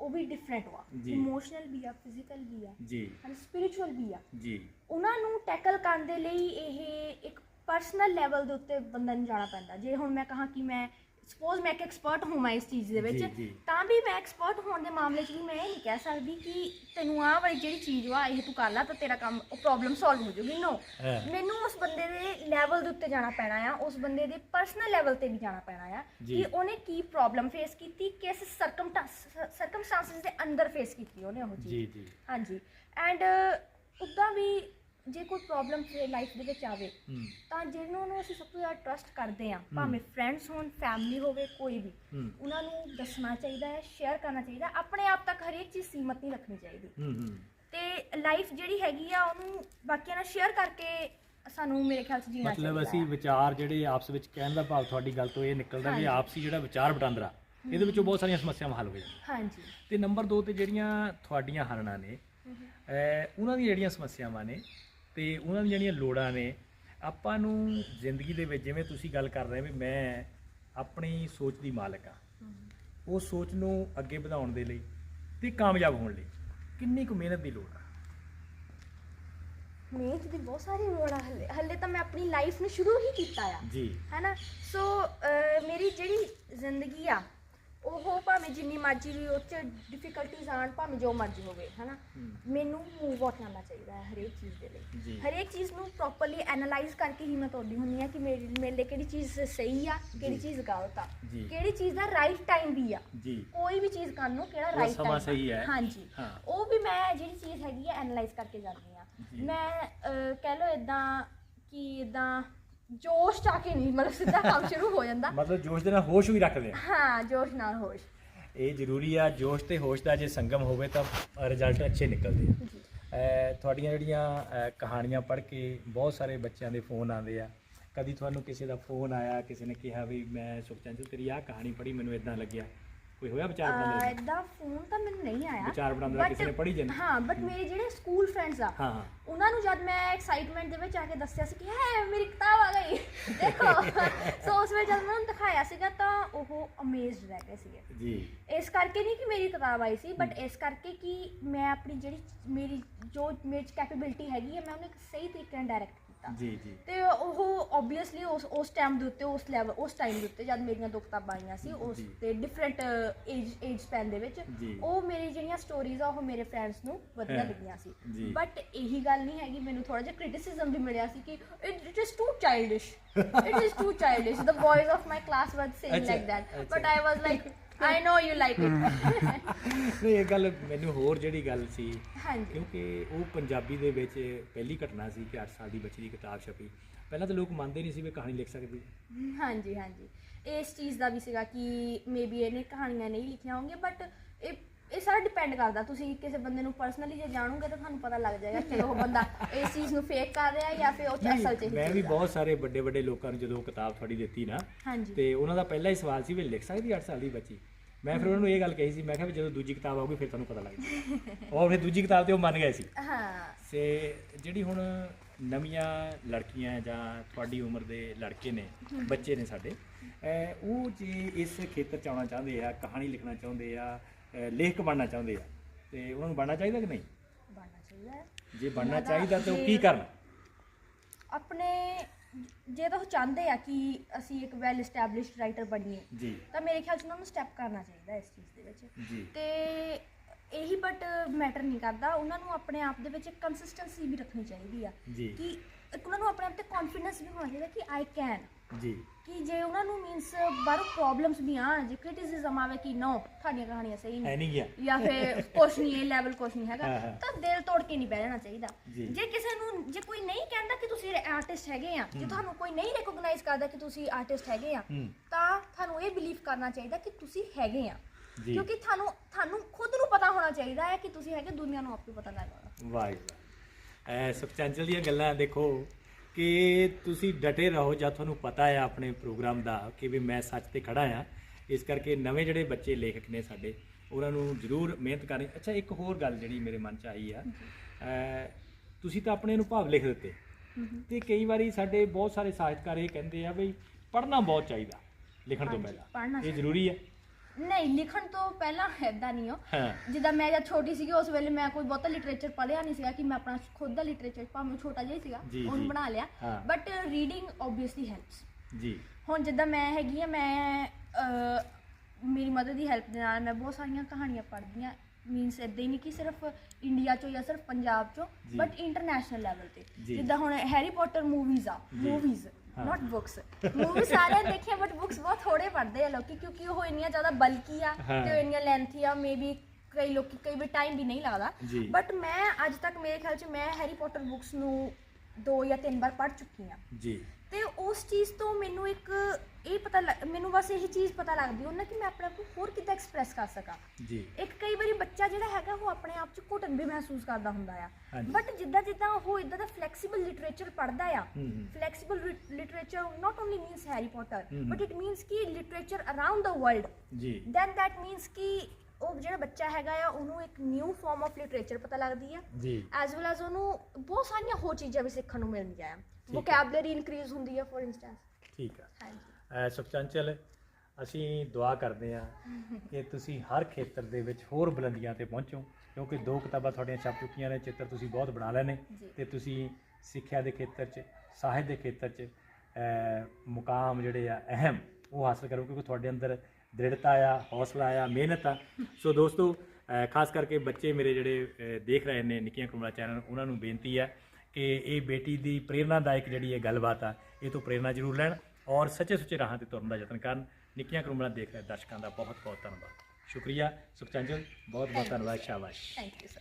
ਉਹ ਵੀ ਡਿਫਰੈਂਟ ਵਾ। ਜੀ। ਇਮੋਸ਼ਨਲ ਵੀ ਆ ਫਿਜ਼ੀਕਲ ਵੀ ਆ। ਜੀ। And ਸਪਿਰਚੁਅਲ ਵੀ ਆ। ਜੀ। ਉਹਨਾਂ ਨੂੰ ਟੈਕਲ ਕਰਨ ਦੇ ਲਈ ਇਹ ਇੱਕ ਪਰਸਨਲ ਲੈਵਲ ਦੇ ਉੱਤੇ ਬੰਦਾ ਨੂੰ ਜਾਣਾ ਪੈਂਦਾ। ਜੇ ਹੁਣ ਮੈਂ ਕਹਾਂ ਕਿ ਮੈਂ ਸਪੋਜ਼ ਮੈਂ ਇੱਕ ਐਕਸਪਰਟ ਹੋਵਾਂ ਇਸ ਚੀਜ਼ ਦੇ ਵਿੱਚ ਜੀ, ਜੀ। ਤਾਂ ਵੀ ਮੈਂ ਐਕਸਪਰਟ ਹੋਣ ਦੇ ਮਾਮਲੇ 'ਚ ਵੀ ਮੈਂ ਇਹ ਨਹੀਂ ਕਹਿ ਸਕਦੀ ਕਿ ਤੈਨੂੰ ਆਹ ਵਾਲੀ ਜਿਹੜੀ ਚੀਜ਼ ਵਾ ਇਹ ਤੂੰ ਕਰ ਲਾ ਤਾਂ ਤੇਰਾ ਕੰਮ ਉਹ ਪ੍ਰੋਬਲਮ ਸੋਲਵ ਹੋ ਜਾਊਗੀ ਨੋ ਹਾਂ। ਮੈਨੂੰ ਉਸ ਬੰਦੇ ਦੇ ਲੈਵਲ ਦੇ ਉੱਤੇ ਜਾਣਾ ਪੈਣਾ ਆ ਉਸ ਬੰਦੇ ਦੇ ਪਰਸਨਲ ਲੈਵਲ ਤੇ ਵੀ ਜਾਣਾ ਪੈਣਾ ਆ ਜੀ। ਕਿ ਉਹਨੇ ਕੀ ਪ੍ਰੋਬਲਮ ਫੇਸ ਕੀਤੀ ਕਿਸ ਸਰਕਮਸਟੈਂਸਸ ਦੇ ਅੰਦਰ ਫੇਸ ਕੀਤੀ ਉਹਨੇ ਉਹ ਚੀਜ਼ ਜੀ ਜੀ ਹਾਂਜੀ ਐਂਡ ਉੱਦਾਂ ਵੀ ਜੇ ਕੋਈ ਪ੍ਰੋਬਲਮ ਲਾਈਫ ਦੇ ਵਿੱਚ ਆਵੇ ਤਾਂ ਜਿਹਨੂੰ ਨੂੰ ਅਸੀਂ ਸਭ ਤੋਂ ਜ਼ਿਆਦਾ ਟਰਸਟ ਕਰਦੇ ਹਾਂ ਭਾਵੇਂ ਫਰੈਂਡਸ ਹੋਣ ਫੈਮਿਲੀ ਹੋਵੇ ਕੋਈ ਵੀ ਉਹਨਾਂ ਨੂੰ ਦੱਸਣਾ ਚਾਹੀਦਾ ਹੈ ਸ਼ੇਅਰ ਕਰਨਾ ਚਾਹੀਦਾ। ਆਪਣੇ ਆਪ ਤੱਕ ਹਰੇਕ ਚੀਜ਼ ਸੀਮਤ ਨਹੀਂ ਰੱਖਣੀ ਚਾਹੀਦੀ। ਤੇ ਲਾਈਫ ਜਿਹੜੀ ਹੈਗੀ ਆ ਉਹਨੂੰ ਬਾਕੀਆਂ ਨਾਲ ਸ਼ੇਅਰ ਕਰਕੇ ਸਾਨੂੰ ਮੇਰੇ ਖਿਆਲ 'ਚ ਜੀਣਾ ਚਾਹੀਦਾ ਮਤਲਬ ਅਸੀਂ। ਵਿਚਾਰ ਜਿਹੜੇ ਆਪਸ ਵਿੱਚ ਕਹਿਣ ਦਾ ਭਾਵ ਤੁਹਾਡੀ ਗੱਲ ਤੋਂ ਇਹ ਨਿਕਲਦਾ ਵੀ। ਆਪਸੀ ਜਿਹੜਾ ਵਿਚਾਰ ਵਟਾਂਦਰਾ ਇਹਦੇ ਵਿੱਚੋਂ ਬਹੁਤ ਸਾਰੀਆਂ ਸਮੱਸਿਆਵਾਂ ਹੱਲ ਹੋ ਜਾਂਦੀਆਂ। ਹਾਂਜੀ। ਤੇ ਨੰਬਰ 2 ਤੇ ਜਿਹੜੀਆਂ ਤੁਹਾਡੀਆਂ ਹਰਣਾ ਨੇ ਉਹਨਾਂ ਦੀਆਂ ਜਿਹੜੀਆਂ ਸਮੱਸਿਆਵਾਂ ਨੇ ਤੇ ਉਹਨਾਂ ਦੀਆਂ ਜਿਹੜੀਆਂ ਲੋੜਾਂ ਨੇ ਆਪਾਂ ਨੂੰ ਜ਼ਿੰਦਗੀ ਦੇ ਵਿੱਚ ਜਿਵੇਂ ਤੁਸੀਂ ਗੱਲ ਕਰ ਰਹੇ ਵੀ ਮੈਂ ਆਪਣੀ ਸੋਚ ਦੀ ਮਾਲਕ ਆ ਉਹ ਸੋਚ ਨੂੰ ਅੱਗੇ ਵਧਾਉਣ ਦੇ ਲਈ ਤੇ ਕਾਮਯਾਬ ਹੋਣ ਲਈ ਕਿੰਨੀ ਕੁ ਮਿਹਨਤ ਦੀ ਲੋੜ ਆ? ਮਿਹਨਤ ਦੀ ਬਹੁਤ ਸਾਰੀ ਲੋੜ ਆ ਹੱਲੇ। ਹੱਲੇ ਤਾਂ ਮੈਂ ਆਪਣੀ ਲਾਈਫ ਨੂੰ ਸ਼ੁਰੂ ਹੀ ਕੀਤਾ ਆ। ਜੀ। ਹੈਨਾ? ਸੋ ਮੇਰੀ ਜਿਹੜੀ ਜ਼ਿੰਦਗੀ ਆ ਉਹ ਭਾਵੇਂ ਜਿੰਨੀ ਮਰਜ਼ੀ ਵੀ ਉਹ ਚ ਡਿਫਿਕਲਟੀਜ਼ ਆਣ ਭਾਵੇਂ ਜੋ ਮਰਜ਼ੀ ਹੋਵੇ ਹੈਨਾ ਮੈਨੂੰ ਮੂਵ ਆਊਟ ਕਰਨਾ ਚਾਹੀਦਾ ਹੈ ਹਰੇਕ ਚੀਜ਼ ਦੇ ਲਈ ਹਰੇਕ ਚੀਜ਼ ਨੂੰ ਪ੍ਰੋਪਰਲੀ ਐਨਾਲਾਈਜ਼ ਕਰਕੇ ਹੀ ਮੈਂ ਤੋੜਦੀ ਹੁੰਦੀ ਆ ਕਿ ਮੇਰੇ ਮੇਰੇ ਲਈ ਕਿਹੜੀ ਚੀਜ਼ ਸਹੀ ਆ ਕਿਹੜੀ। ਚੀਜ਼ ਗਲਤ ਆ। ਕਿਹੜੀ ਚੀਜ਼ ਦਾ ਰਾਈਟ ਟਾਈਮ ਵੀ ਆ ਕੋਈ ਵੀ ਚੀਜ਼ ਕਰਨ ਨੂੰ ਕਿਹੜਾ ਰਾਈਟ ਟਾਈਮ ਸਹੀ ਹੈ। ਹਾਂਜੀ। ਉਹ ਵੀ ਮੈਂ ਜਿਹੜੀ ਚੀਜ਼ ਹੈਗੀ ਆ ਐਨਾਲਾਈਜ਼ ਕਰਕੇ ਜਾਂਦੀ ਆ। ਮੈਂ ਕਹਿ ਲਓ ਇਦਾਂ ਕਿ ਇਦਾਂ ਜੋਸ਼ ਚਾ ਕੇ ਨਹੀਂ ਮਤਲਬ ਸਿੱਧਾ ਕੰਮ ਸ਼ੁਰੂ ਹੋ ਜਾਂਦਾ। ਮਤਲਬ ਜੋਸ਼ ਦੇ ਨਾਲ ਹੋਸ਼ ਵੀ ਰੱਖਦੇ ਆ। ਹਾਂ ਜੋਸ਼ ਨਾਲ ਹੋਸ਼। ਇਹ ਜ਼ਰੂਰੀ ਆ ਜੋਸ਼ ਤੇ ਹੋਸ਼ ਦਾ ਜੇ ਸੰਗਮ ਹੋਵੇ ਤਾਂ ਰਿਜ਼ਲਟ ਅੱਛੇ ਨਿਕਲਦੇ ਆ। ਅਹ ਤੁਹਾਡੀਆਂ ਜਿਹੜੀਆਂ ਅਹ ਕਹਾਣੀਆਂ ਪੜ੍ਹ ਕੇ ਬਹੁਤ ਸਾਰੇ ਬੱਚਿਆਂ ਦੇ ਫੋਨ ਆਉਂਦੇ ਆ। ਕਦੀ ਤੁਹਾਨੂੰ ਕਿਸੇ ਦਾ ਫੋਨ ਆਇਆ ਕਿਸੇ ਨੇ ਕਿਹਾ ਵੀ ਮੈਂ ਸੁਖਚੰਦ ਤੇਰੀ ਆਹ ਕਹਾਣੀ ਪੜ੍ਹੀ ਮੈਨੂੰ ਇਦਾਂ ਲੱਗਿਆ। ਕੋਈ ਹੋਇਆ ਵਿਚਾਰ ਬਣਾਉਣ ਦਾ? ਇਦਾਂ ਫੋਨ ਤਾਂ ਮੈਨੂੰ ਨਹੀਂ ਆਇਆ ਵਿਚਾਰ ਬਣਾਉਣ ਦਾ But- ਕਿਸੇ ਨੇ ਪੜ੍ਹੀ ਜਾਂਦੀ ਹਾਂ ਬਟ ਮੇਰੇ ਜਿਹੜੇ ਸਕੂਲ ਫਰੈਂਡਸ ਆ ਹਾਂ ਹਾਂ। ਉਹਨਾਂ ਨੂੰ ਜਦ ਮੈਂ ਐਕਸਾਈਟਮੈਂਟ ਦੇ ਵਿੱਚ ਆ ਕੇ ਦੱਸਿਆ ਸੀ ਕਿ ਹੈ ਮੇਰੀ ਕਿਤਾਬ ਆ ਗਈ। ਦੇਖੋ ਸੋ ਉਸ ਵੇਲੇ ਜਦ ਮੈਂ ਉਹਨੂੰ ਦਿਖਾਇਆ ਸੀਗਾ ਤਾਂ ਉਹ ਅਮੇਜ਼ਡ ਰਹਿ ਗਏ ਸੀਗੇ। ਜੀ। ਇਸ ਕਰਕੇ ਨਹੀਂ ਕਿ ਮੇਰੀ ਕਿਤਾਬ ਆਈ ਸੀ ਬਟ ਇਸ ਕਰਕੇ ਕਿ ਮੈਂ ਆਪਣੀ ਜਿਹੜੀ ਮੇਰੀ ਜੋ ਮੇਰੇ ਚ ਕੈਪੇਬਿਲਿਟੀ ਹੈਗੀ ਹੈ ਮੈਂ ਉਹਨੂੰ ਇੱਕ ਸਹੀ ਤਰੀਕੇ ਨਾਲ ਡਾਇਰੈਕਟ ਕੀਤਾ ਜੀ ਜੀ ਤੇ ਉਹ ਆਬਵੀਅਸਲੀ ਉਸ ਉਸ ਟਾਈਮ ਦੇ ਉੱਤੇ ਉਸ ਲੈਵਲ ਉਸ ਟਾਈਮ ਦੇ ਉੱਤੇ ਜਦ ਮੇਰੀਆਂ ਦੋ ਕਿਤਾਬਾਂ ਆਈਆਂ ਸੀ ਉਸ। ਤੇ ਡਿਫਰੈਂਟ ਏਜ ਏਜ ਸਪੈਨ ਦੇ ਵਿੱਚ। ਉਹ ਮੇਰੀ ਜਿਹੜੀਆਂ ਸਟੋਰੀਜ਼ ਆ ਉਹ ਮੇਰੇ ਫਰੈਂਡਸ ਨੂੰ ਵਧੀਆ। ਲੱਗੀਆਂ ਸੀ। ਬਟ ਇਹੀ ਗੱਲ ਨਹੀਂ ਹੈਗੀ ਮੈਨੂੰ ਥੋੜਾ ਜਿਹਾ ਕ੍ਰਿਟਿਸਿਜ਼ਮ ਵੀ ਮਿਲਿਆ ਸੀ ਕਿ it is too childish it is too childish the boys of my class were saying ਅੱਛਾ, ਲਾਈਕ ਦੈਟ ਅੱਛਾ। But I was like I know you like it ਨਹੀਂ ਇਹ ਗੱਲ ਮੈਨੂੰ ਹੋਰ ਜਿਹੜੀ ਗੱਲ ਸੀ ਹਾਂਜੀ। ਕਿਉਂਕਿ ਉਹ ਪੰਜਾਬੀ ਦੇ ਵਿੱਚ ਪਹਿਲੀ ਘਟਨਾ ਸੀ ਕਿ 8 ਸਾਲ ਦੀ ਬੱਚੀ ਦੀ ਕਿਤਾਬ ਛਪੀ। ਪਹਿਲਾਂ ਤਾਂ ਲੋਕ ਮੰਨਦੇ ਨਹੀਂ ਸੀ ਵੀ ਕਹਾਣੀ ਲਿਖ ਸਕਦੀ। ਹਾਂਜੀ ਹਾਂਜੀ। ਇਸ ਚੀਜ਼ ਦਾ ਵੀ ਸੀਗਾ ਕਿ ਮੇਬੀ ਇਹਨੇ ਕਹਾਣੀਆਂ ਨਹੀਂ ਲਿਖੀਆਂ ਹੋਣਗੀਆਂ ਬਟ ਇਹ ਇਹ ਸਾਰਾ ਡਿਪੈਂਡ ਕਰਦਾ ਤੁਸੀਂ ਕਿਸੇ ਬੰਦੇ ਨੂੰ ਪਰਸਨਲੀ ਜੇ ਜਾਣੋਗੇ ਤਾਂ ਤੁਹਾਨੂੰ ਪਤਾ ਲੱਗ ਜਾਏਗਾ ਕਿ ਉਹ ਬੰਦਾ ਇਸ ਚੀਜ਼ ਨੂੰ ਫੇਕ ਕਰ ਰਿਹਾ ਜਾਂ ਫਿਰ ਉਹ ਚ ਅਸਲ ਚ ਹੀ ਮੈਂ ਵੀ। ਬਹੁਤ ਸਾਰੇ ਵੱਡੇ ਵੱਡੇ ਲੋਕਾਂ ਨੂੰ ਜਦੋਂ ਕਿਤਾਬ ਤੁਹਾਡੀ ਦਿੱਤੀ ਨਾ ਹਾਂਜੀ। ਤੇ ਉਹਨਾਂ ਦਾ ਪਹਿਲਾ ਹੀ ਸਵਾਲ ਸੀ ਵੀ ਲਿਖ ਸਕਦੀ 8 ਸਾਲ ਦੀ ਬੱਚੀ? ਮੈਂ ਫਿਰ ਉਹਨਾਂ ਨੂੰ ਇਹ ਗੱਲ ਕਹੀ ਸੀ ਮੈਂ ਕਿਹਾ ਵੀ ਜਦੋਂ ਦੂਜੀ ਕਿਤਾਬ ਆਊਗੀ ਫਿਰ ਤੁਹਾਨੂੰ ਪਤਾ ਲੱਗ ਜਾਏਗਾ। ਉਹ ਉਹਨੇ ਦੂਜੀ ਕਿਤਾਬ ਤੇ ਉਹ ਮੰਨ ਗਏ ਸੀ। ਹਾਂ। ਤੇ ਜਿਹੜੀ ਹੁਣ ਨਵੀਆਂ ਲੜਕੀਆਂ ਜਾਂ ਤੁਹਾਡੀ ਉਮਰ ਦੇ ਲੜਕੇ ਨੇ ਬੱਚੇ ਨੇ ਸਾਡੇ ਉਹ ਜੇ ਇਸ ਖੇਤਰ ਚ ਆਉਣਾ ਚਾਹੁੰਦੇ ਆ ਕਹਾਣੀ ਲਿਖਣਾ ਚਾਹੁੰਦੇ ਆ ਲੇਖਕ ਬਣਨਾ ਚਾਹੁੰਦੇ ਆ। ਤੇ ਉਹਨਾਂ ਨੂੰ ਬਣਨਾ ਚਾਹੀਦਾ ਕਿ ਨਹੀਂ? ਬਣਨਾ ਚਾਹੀਦਾ ਹੈ। ਜੇ ਬਣਨਾ ਚਾਹੀਦਾ ਤਾਂ ਉਹ ਕੀ ਕਰਨ? ਆਪਣੇ ਜੇ ਤਾਂ ਉਹ ਚਾਹੁੰਦੇ ਆ ਕਿ ਅਸੀਂ ਇੱਕ ਵੈਲ ਐਸਟੈਬਲਿਸ਼ਡ ਰਾਈਟਰ ਬਣੀਏ ਜੀ। ਤਾਂ ਮੇਰੇ ਖਿਆਲ ਚ ਉਹਨਾਂ ਨੂੰ ਸਟੈਪ ਕਰਨਾ ਚਾਹੀਦਾ ਇਸ ਚੀਜ਼ ਦੇ ਵਿੱਚ। ਜੀ। ਤੇ ਇਹੀ ਬਟ ਮੈਟਰ ਨਹੀਂ ਕਰਦਾ ਉਹਨਾਂ ਨੂੰ ਆਪਣੇ ਆਪ ਦੇ ਵਿੱਚ ਇੱਕ ਕੰਸਿਸਟੈਂਸੀ ਵੀ ਰੱਖਣੀ ਚਾਹੀਦੀ ਆ। ਜੀ। ਕਿ ਇੱਕ ਉਹਨਾਂ ਨੂੰ ਆਪਣੇ ਆਪ ਤੇ ਕੌਨਫੀਡੈਂਸ ਵੀ ਹੋਣਾ ਚਾਹੀਦਾ ਕਿ ਆਈ ਕੈਨ ਜੀ। ਕਿ ਜੇ ਉਹਨਾਂ ਨੂੰ ਮੀਨਸ ਬਾਹਰੋਂ ਪ੍ਰੋਬਲਮਸ ਵੀ ਆਣ ਜੇ ਕ੍ਰਿਟਿਸਿਜ਼ਮ ਆਵੇ ਕਿ ਨੋ ਤੁਹਾਡੀਆਂ ਕਹਾਣੀਆਂ ਸਹੀ ਐ ਨਹੀਂ ਨਹੀਂ ਗਿਆ। ਜਾਂ ਫਿਰ ਕੁਛ ਨਹੀਂ ਇਹ ਲੈਵਲ ਕੁਛ ਨਹੀਂ ਹੈਗਾ ਹਾਂ, ਹਾਂ। ਤਾਂ ਦਿਲ ਤੋੜ ਕੇ ਨਹੀਂ ਬਹਿ ਜਾਣਾ ਚਾਹੀਦਾ। ਜੀ। ਜੇ ਕਿਸੇ ਨੂੰ ਜੇ ਕੋਈ ਨਹੀਂ ਕਹਿੰਦਾ ਕਿ ਤੁਸੀਂ ਆਰਟਿਸਟ ਹੈਗੇ ਆ ਜੇ ਤੁਹਾਨੂੰ ਕੋਈ ਨਹੀਂ ਰੈਕੋਗਨਾਈਜ਼ ਕਰਦਾ ਕਿ ਤੁਸੀਂ ਆਰਟਿਸਟ ਹੈਗੇ ਆ ਹੂੰ। ਤਾਂ ਤੁਹਾਨੂੰ ਇਹ ਬਿਲੀਵ ਕਰਨਾ ਚਾਹੀਦਾ ਕਿ ਤੁਸੀਂ ਹੈਗੇ ਆ। ਜੀ। ਕਿਉਂਕਿ ਤੁਹਾਨੂੰ ਤੁਹਾਨੂੰ ਖੁਦ ਨੂੰ ਪਤਾ ਹੋਣਾ ਚਾਹੀਦਾ ਹੈ ਕਿ ਤੁਸੀਂ ਹੈਗੇ ਦੁਨੀਆ ਨੂੰ ਆਪੇ ਪਤਾ ਲੱਗਦਾ ਵਾਹ ਜੀ ਵਾਹ। ਐ ਸਬਸਟੈਂਸ਼ੀਅਲ ਦੀਆਂ ਗੱਲਾਂ ਦੇਖੋ ਕਿ ਤੁਸੀਂ ਡਟੇ ਰਹੋ ਜਦ ਤੁਹਾਨੂੰ ਪਤਾ ਹੈ ਆਪਣੇ ਪ੍ਰੋਗਰਾਮ ਦਾ ਕਿ ਵੀ ਮੈਂ ਸੱਚ ਤੇ ਖੜਾ ਆ। ਇਸ ਕਰਕੇ ਨਵੇਂ ਜਿਹੜੇ ਬੱਚੇ ਲੇਖਕ ਨੇ ਸਾਡੇ ਉਹਨਾਂ ਨੂੰ ਜ਼ਰੂਰ ਮਿਹਨਤ ਕਰਨੀ। ਅੱਛਾ ਇੱਕ ਹੋਰ ਗੱਲ ਜਿਹੜੀ ਮੇਰੇ ਮਨ ਚ ਆਈ ਆ ਤੁਸੀਂ ਤਾਂ ਆਪਣੇ ਅਨੁਭਵ ਲਿਖ ਦਿੱਤੇ। ਤੇ ਕਈ ਵਾਰੀ ਸਾਡੇ ਬਹੁਤ ਸਾਰੇ ਸਾਹਿਤਕਾਰ ਇਹ ਕਹਿੰਦੇ ਆ ਬਈ ਪੜ੍ਹਨਾ ਬਹੁਤ ਚਾਹੀਦਾ ਲਿਖਣ ਤੋਂ ਪਹਿਲਾਂ। ਇਹ ਜ਼ਰੂਰੀ ਹੈ ਨਹੀਂ ਲਿਖਣ ਤੋਂ ਪਹਿਲਾਂ ਐਦਾਂ ਨਹੀਂ ਹੋ ਹਾਂ ਜਿੱਦਾਂ ਮੈਂ ਜਦ ਛੋਟੀ ਸੀਗੀ ਉਸ ਵੇਲੇ ਮੈਂ ਕੋਈ ਬਹੁਤਾ ਲਿਟਰੇਚਰ ਪੜ੍ਹਿਆ ਨਹੀਂ ਸੀਗਾ ਕਿ ਮੈਂ ਆਪਣਾ ਖੁਦ ਦਾ ਲਿਟਰੇਚਰ ਭਾਵੇਂ ਛੋਟਾ ਜਿਹਾ ਹੀ ਸੀਗਾ ਜੀ, ਉਹਨੂੰ। ਬਣਾ ਲਿਆ ਹਾਂ। ਬਟ ਰੀਡਿੰਗ ਆਬਵੀਅਸਲੀ ਹੈਲਪਸ ਜੀ ਹੁਣ ਜਿੱਦਾਂ ਮੈਂ ਹੈਗੀ ਆ ਮੈਂ ਅਹ, ਮੇਰੀ ਮਦਰ ਦੀ ਹੈਲਪ ਦੇ ਨਾਲ ਮੈਂ ਬਹੁਤ ਸਾਰੀਆਂ ਕਹਾਣੀਆਂ ਪੜ੍ਹਦੀ ਆ ਮੀਨਸ ਇਦਾਂ ਹੀ ਨਹੀਂ ਕਿ ਸਿਰਫ ਇੰਡੀਆ ਚੋਂ ਜਾਂ ਸਿਰਫ ਪੰਜਾਬ ਚੋਂ ਜੀ। ਬਟ ਇੰਟਰਨੈਸ਼ਨਲ ਲੈਵਲ ਤੇ ਜੀ। ਜਿੱਦਾਂ ਹੁਣ ਹੈਰੀ ਪੋਟਰ ਮੂਵੀਜ਼ ਆ ਜੀ। ਮੂਵੀਜ਼। ਨਾਟ ਬੁక్స్ ਮੂਵੀ ਸਾਰਿਆਂ ਨੇ ਬਟ ਬੁక్స్ ਬਹੁਤ ਥੋੜੇ ਪੜਦੇ ਆ ਲੋਕੀ ਕਿਉਂਕਿ ਉਹ ਇੰਨੀਆਂ ਜ਼ਿਆਦਾ ਬਲਕੀ ਆ ਤੇ ਇੰਨੀਆਂ ਲੈਂਥੀ ਆ ਮੇਬੀ ਕਈ ਲੋਕੀ ਕਈ ਵੀ ਟਾਈਮ ਵੀ ਨਹੀਂ ਲੱਗਦਾ। ਬਟ ਮੈਂ ਅੱਜ ਤੱਕ ਮੇਰੇ ਖਿਆਲ 'ਚ ਮੈਂ ਹੈਰੀ ਪੋਟਰ ਬੁਕਸ ਨੂੰ ਦੋ ਜਾਂ ਤਿੰਨ ਵਾਰ ਪੜ੍ਹ ਚੁੱਕੀ ਆ। ਜੀ। ਤੇ ਉਸ ਚੀਜ਼ ਤੋਂ ਮੈਨੂੰ ਇੱਕ ਇਹ ਪਤਾ ਲੱਗ- ਮੈਨੂੰ ਬਸ ਇਹੀ ਚੀਜ਼ ਪਤਾ ਲੱਗਦੀ ਉਹਨਾਂ ਕਿ ਮੈਂ ਆਪਣੇ ਆਪ ਨੂੰ ਹੋਰ ਕਿੱਦਾਂ ਐਕਸਪ੍ਰੈਸ ਕਰ ਸਕਾਂ। ਜੀ। ਇੱਕ ਕਈ ਵਾਰੀ ਬੱਚਾ ਜਿਹੜਾ ਹੈਗਾ ਉਹ ਆਪਣੇ ਆਪ 'ਚ ਘੁਟਨ ਵੀ ਮਹਿਸੂਸ ਕਰਦਾ ਹੁੰਦਾ ਆ। ਹਾਂਜੀ। ਬਟ ਜਿੱਦਾਂ ਜਿੱਦਾਂ ਉਹ ਇਦਾਂ ਦਾ ਫਲੈਕਸੀਬਲ ਲਿਟਰੇਚਰ ਪੜ੍ਹਦਾ ਆ ਹੂੰ, ਹੂੰ। Flexible literature not only means Harry Potter hmm, hmm. But it means ਕਿ ਲਿਟਰੇਚਰ ਅਰਾਊਂਡ ਦਾ ਵਰਲਡ ਜੀ। ਦੈਨ ਦੈਟ ਮੀਨਸ ਕਿ ਉਹ ਜਿਹੜਾ ਬੱਚਾ ਹੈਗਾ ਆ ਉਹਨੂੰ ਇੱਕ ਨਿਊ ਫਾਰਮ ਆਫ ਲਿਟਰੇਚਰ ਪਤਾ ਲੱਗਦੀ ਆ। ਜੀ। ਐਜ਼ ਵੈਲ ਐਜ਼ ਉਹਨੂੰ ਬਹੁਤ ਸਾਰੀਆਂ ਹੋਰ ਚੀਜ਼ਾਂ ਵੀ ਸਿੱਖਣ ਨੂੰ ਮਿਲਦੀਆਂ ਆ। ਹੈ। ਵੋਕੈਬਲਰੀ ਇਨਕਰੀਜ਼ ਹੁੰਦੀ ਆ ਫॉर ਇੰਸਟੈਂਸ ਠੀਕ ਆ। ਹਾਂਜੀ। ਸੁਖਚੰਚਲ ਅਸੀਂ ਦੁਆ ਕਰਦੇ ਹਾਂ ਕਿ ਤੁਸੀਂ ਹਰ ਖੇਤਰ ਦੇ ਵਿੱਚ ਹੋਰ ਬੁਲੰਦੀਆਂ ਤੇ ਪਹੁੰਚੋ ਕਿਉਂਕਿ ਦੋ ਕਿਤਾਬਾਂ ਤੁਹਾਡੀਆਂ ਛਪ ਚੁੱਕੀਆਂ ਨੇ ਚਿੱਤਰ ਤੁਸੀਂ ਬਹੁਤ ਬਣਾ ਲਏ ਨੇ। ਤੇ ਤੁਸੀਂ ਸਿੱਖਿਆ ਦੇ ਖੇਤਰ 'ਚ ਸਾਹਿਤ ਦੇ ਖੇਤਰ 'ਚ ਮੁਕਾਮ ਜਿਹੜੇ ਆ ਅਹਿਮ ਉਹ ਹਾਸਲ ਕਰੋ ਕਿਉਂਕਿ ਤੁਹਾਡੇ ਅੰਦਰ ਦ੍ਰਿੜਤਾ ਆ ਹੌਸਲਾ ਆ ਮਿਹਨਤ ਆ ਸੋ ਦੋਸਤੋ ਖਾਸ ਕਰਕੇ ਬੱਚੇ ਮੇਰੇ ਜਿਹੜੇ ਦੇਖ ਰਹੇ ਨੇ ਨਿੱਕੀਆਂ ਕੁਮਲਾ ਚੈਨਲ ਉਹਨਾਂ ਨੂੰ ਬੇਨਤੀ ਹੈ ਕਿ ਇਹ ਬੇਟੀ ਦੀ ਪ੍ਰੇਰਨਾਦਾਇਕ ਜਿਹੜੀ ਇਹ ਗੱਲਬਾਤ ਆ ਇਹ ਤੋਂ ਪ੍ਰੇਰਨਾ ਜ਼ਰੂਰ ਲੈਣ ਔਰ ਸੱਚੇ ਸੁੱਚੇ ਰਾਹਾਂ ਤੇ ਤੁਰਨ ਦਾ ਯਤਨ ਕਰਨ। ਨਿੱਕੀਆਂ ਕੁਮਲਾ ਦੇਖ ਰਹੇ ਦਰਸ਼ਕਾਂ ਦਾ ਬਹੁਤ ਬਹੁਤ ਧੰਨਵਾਦ। ਸ਼ੁਕਰੀਆ। ਸੁਖਚੰਜਲ ਬਹੁਤ ਬਹੁਤ ਧੰਨਵਾਦ। ਸ਼ਾਬਾਸ਼। Thank you sir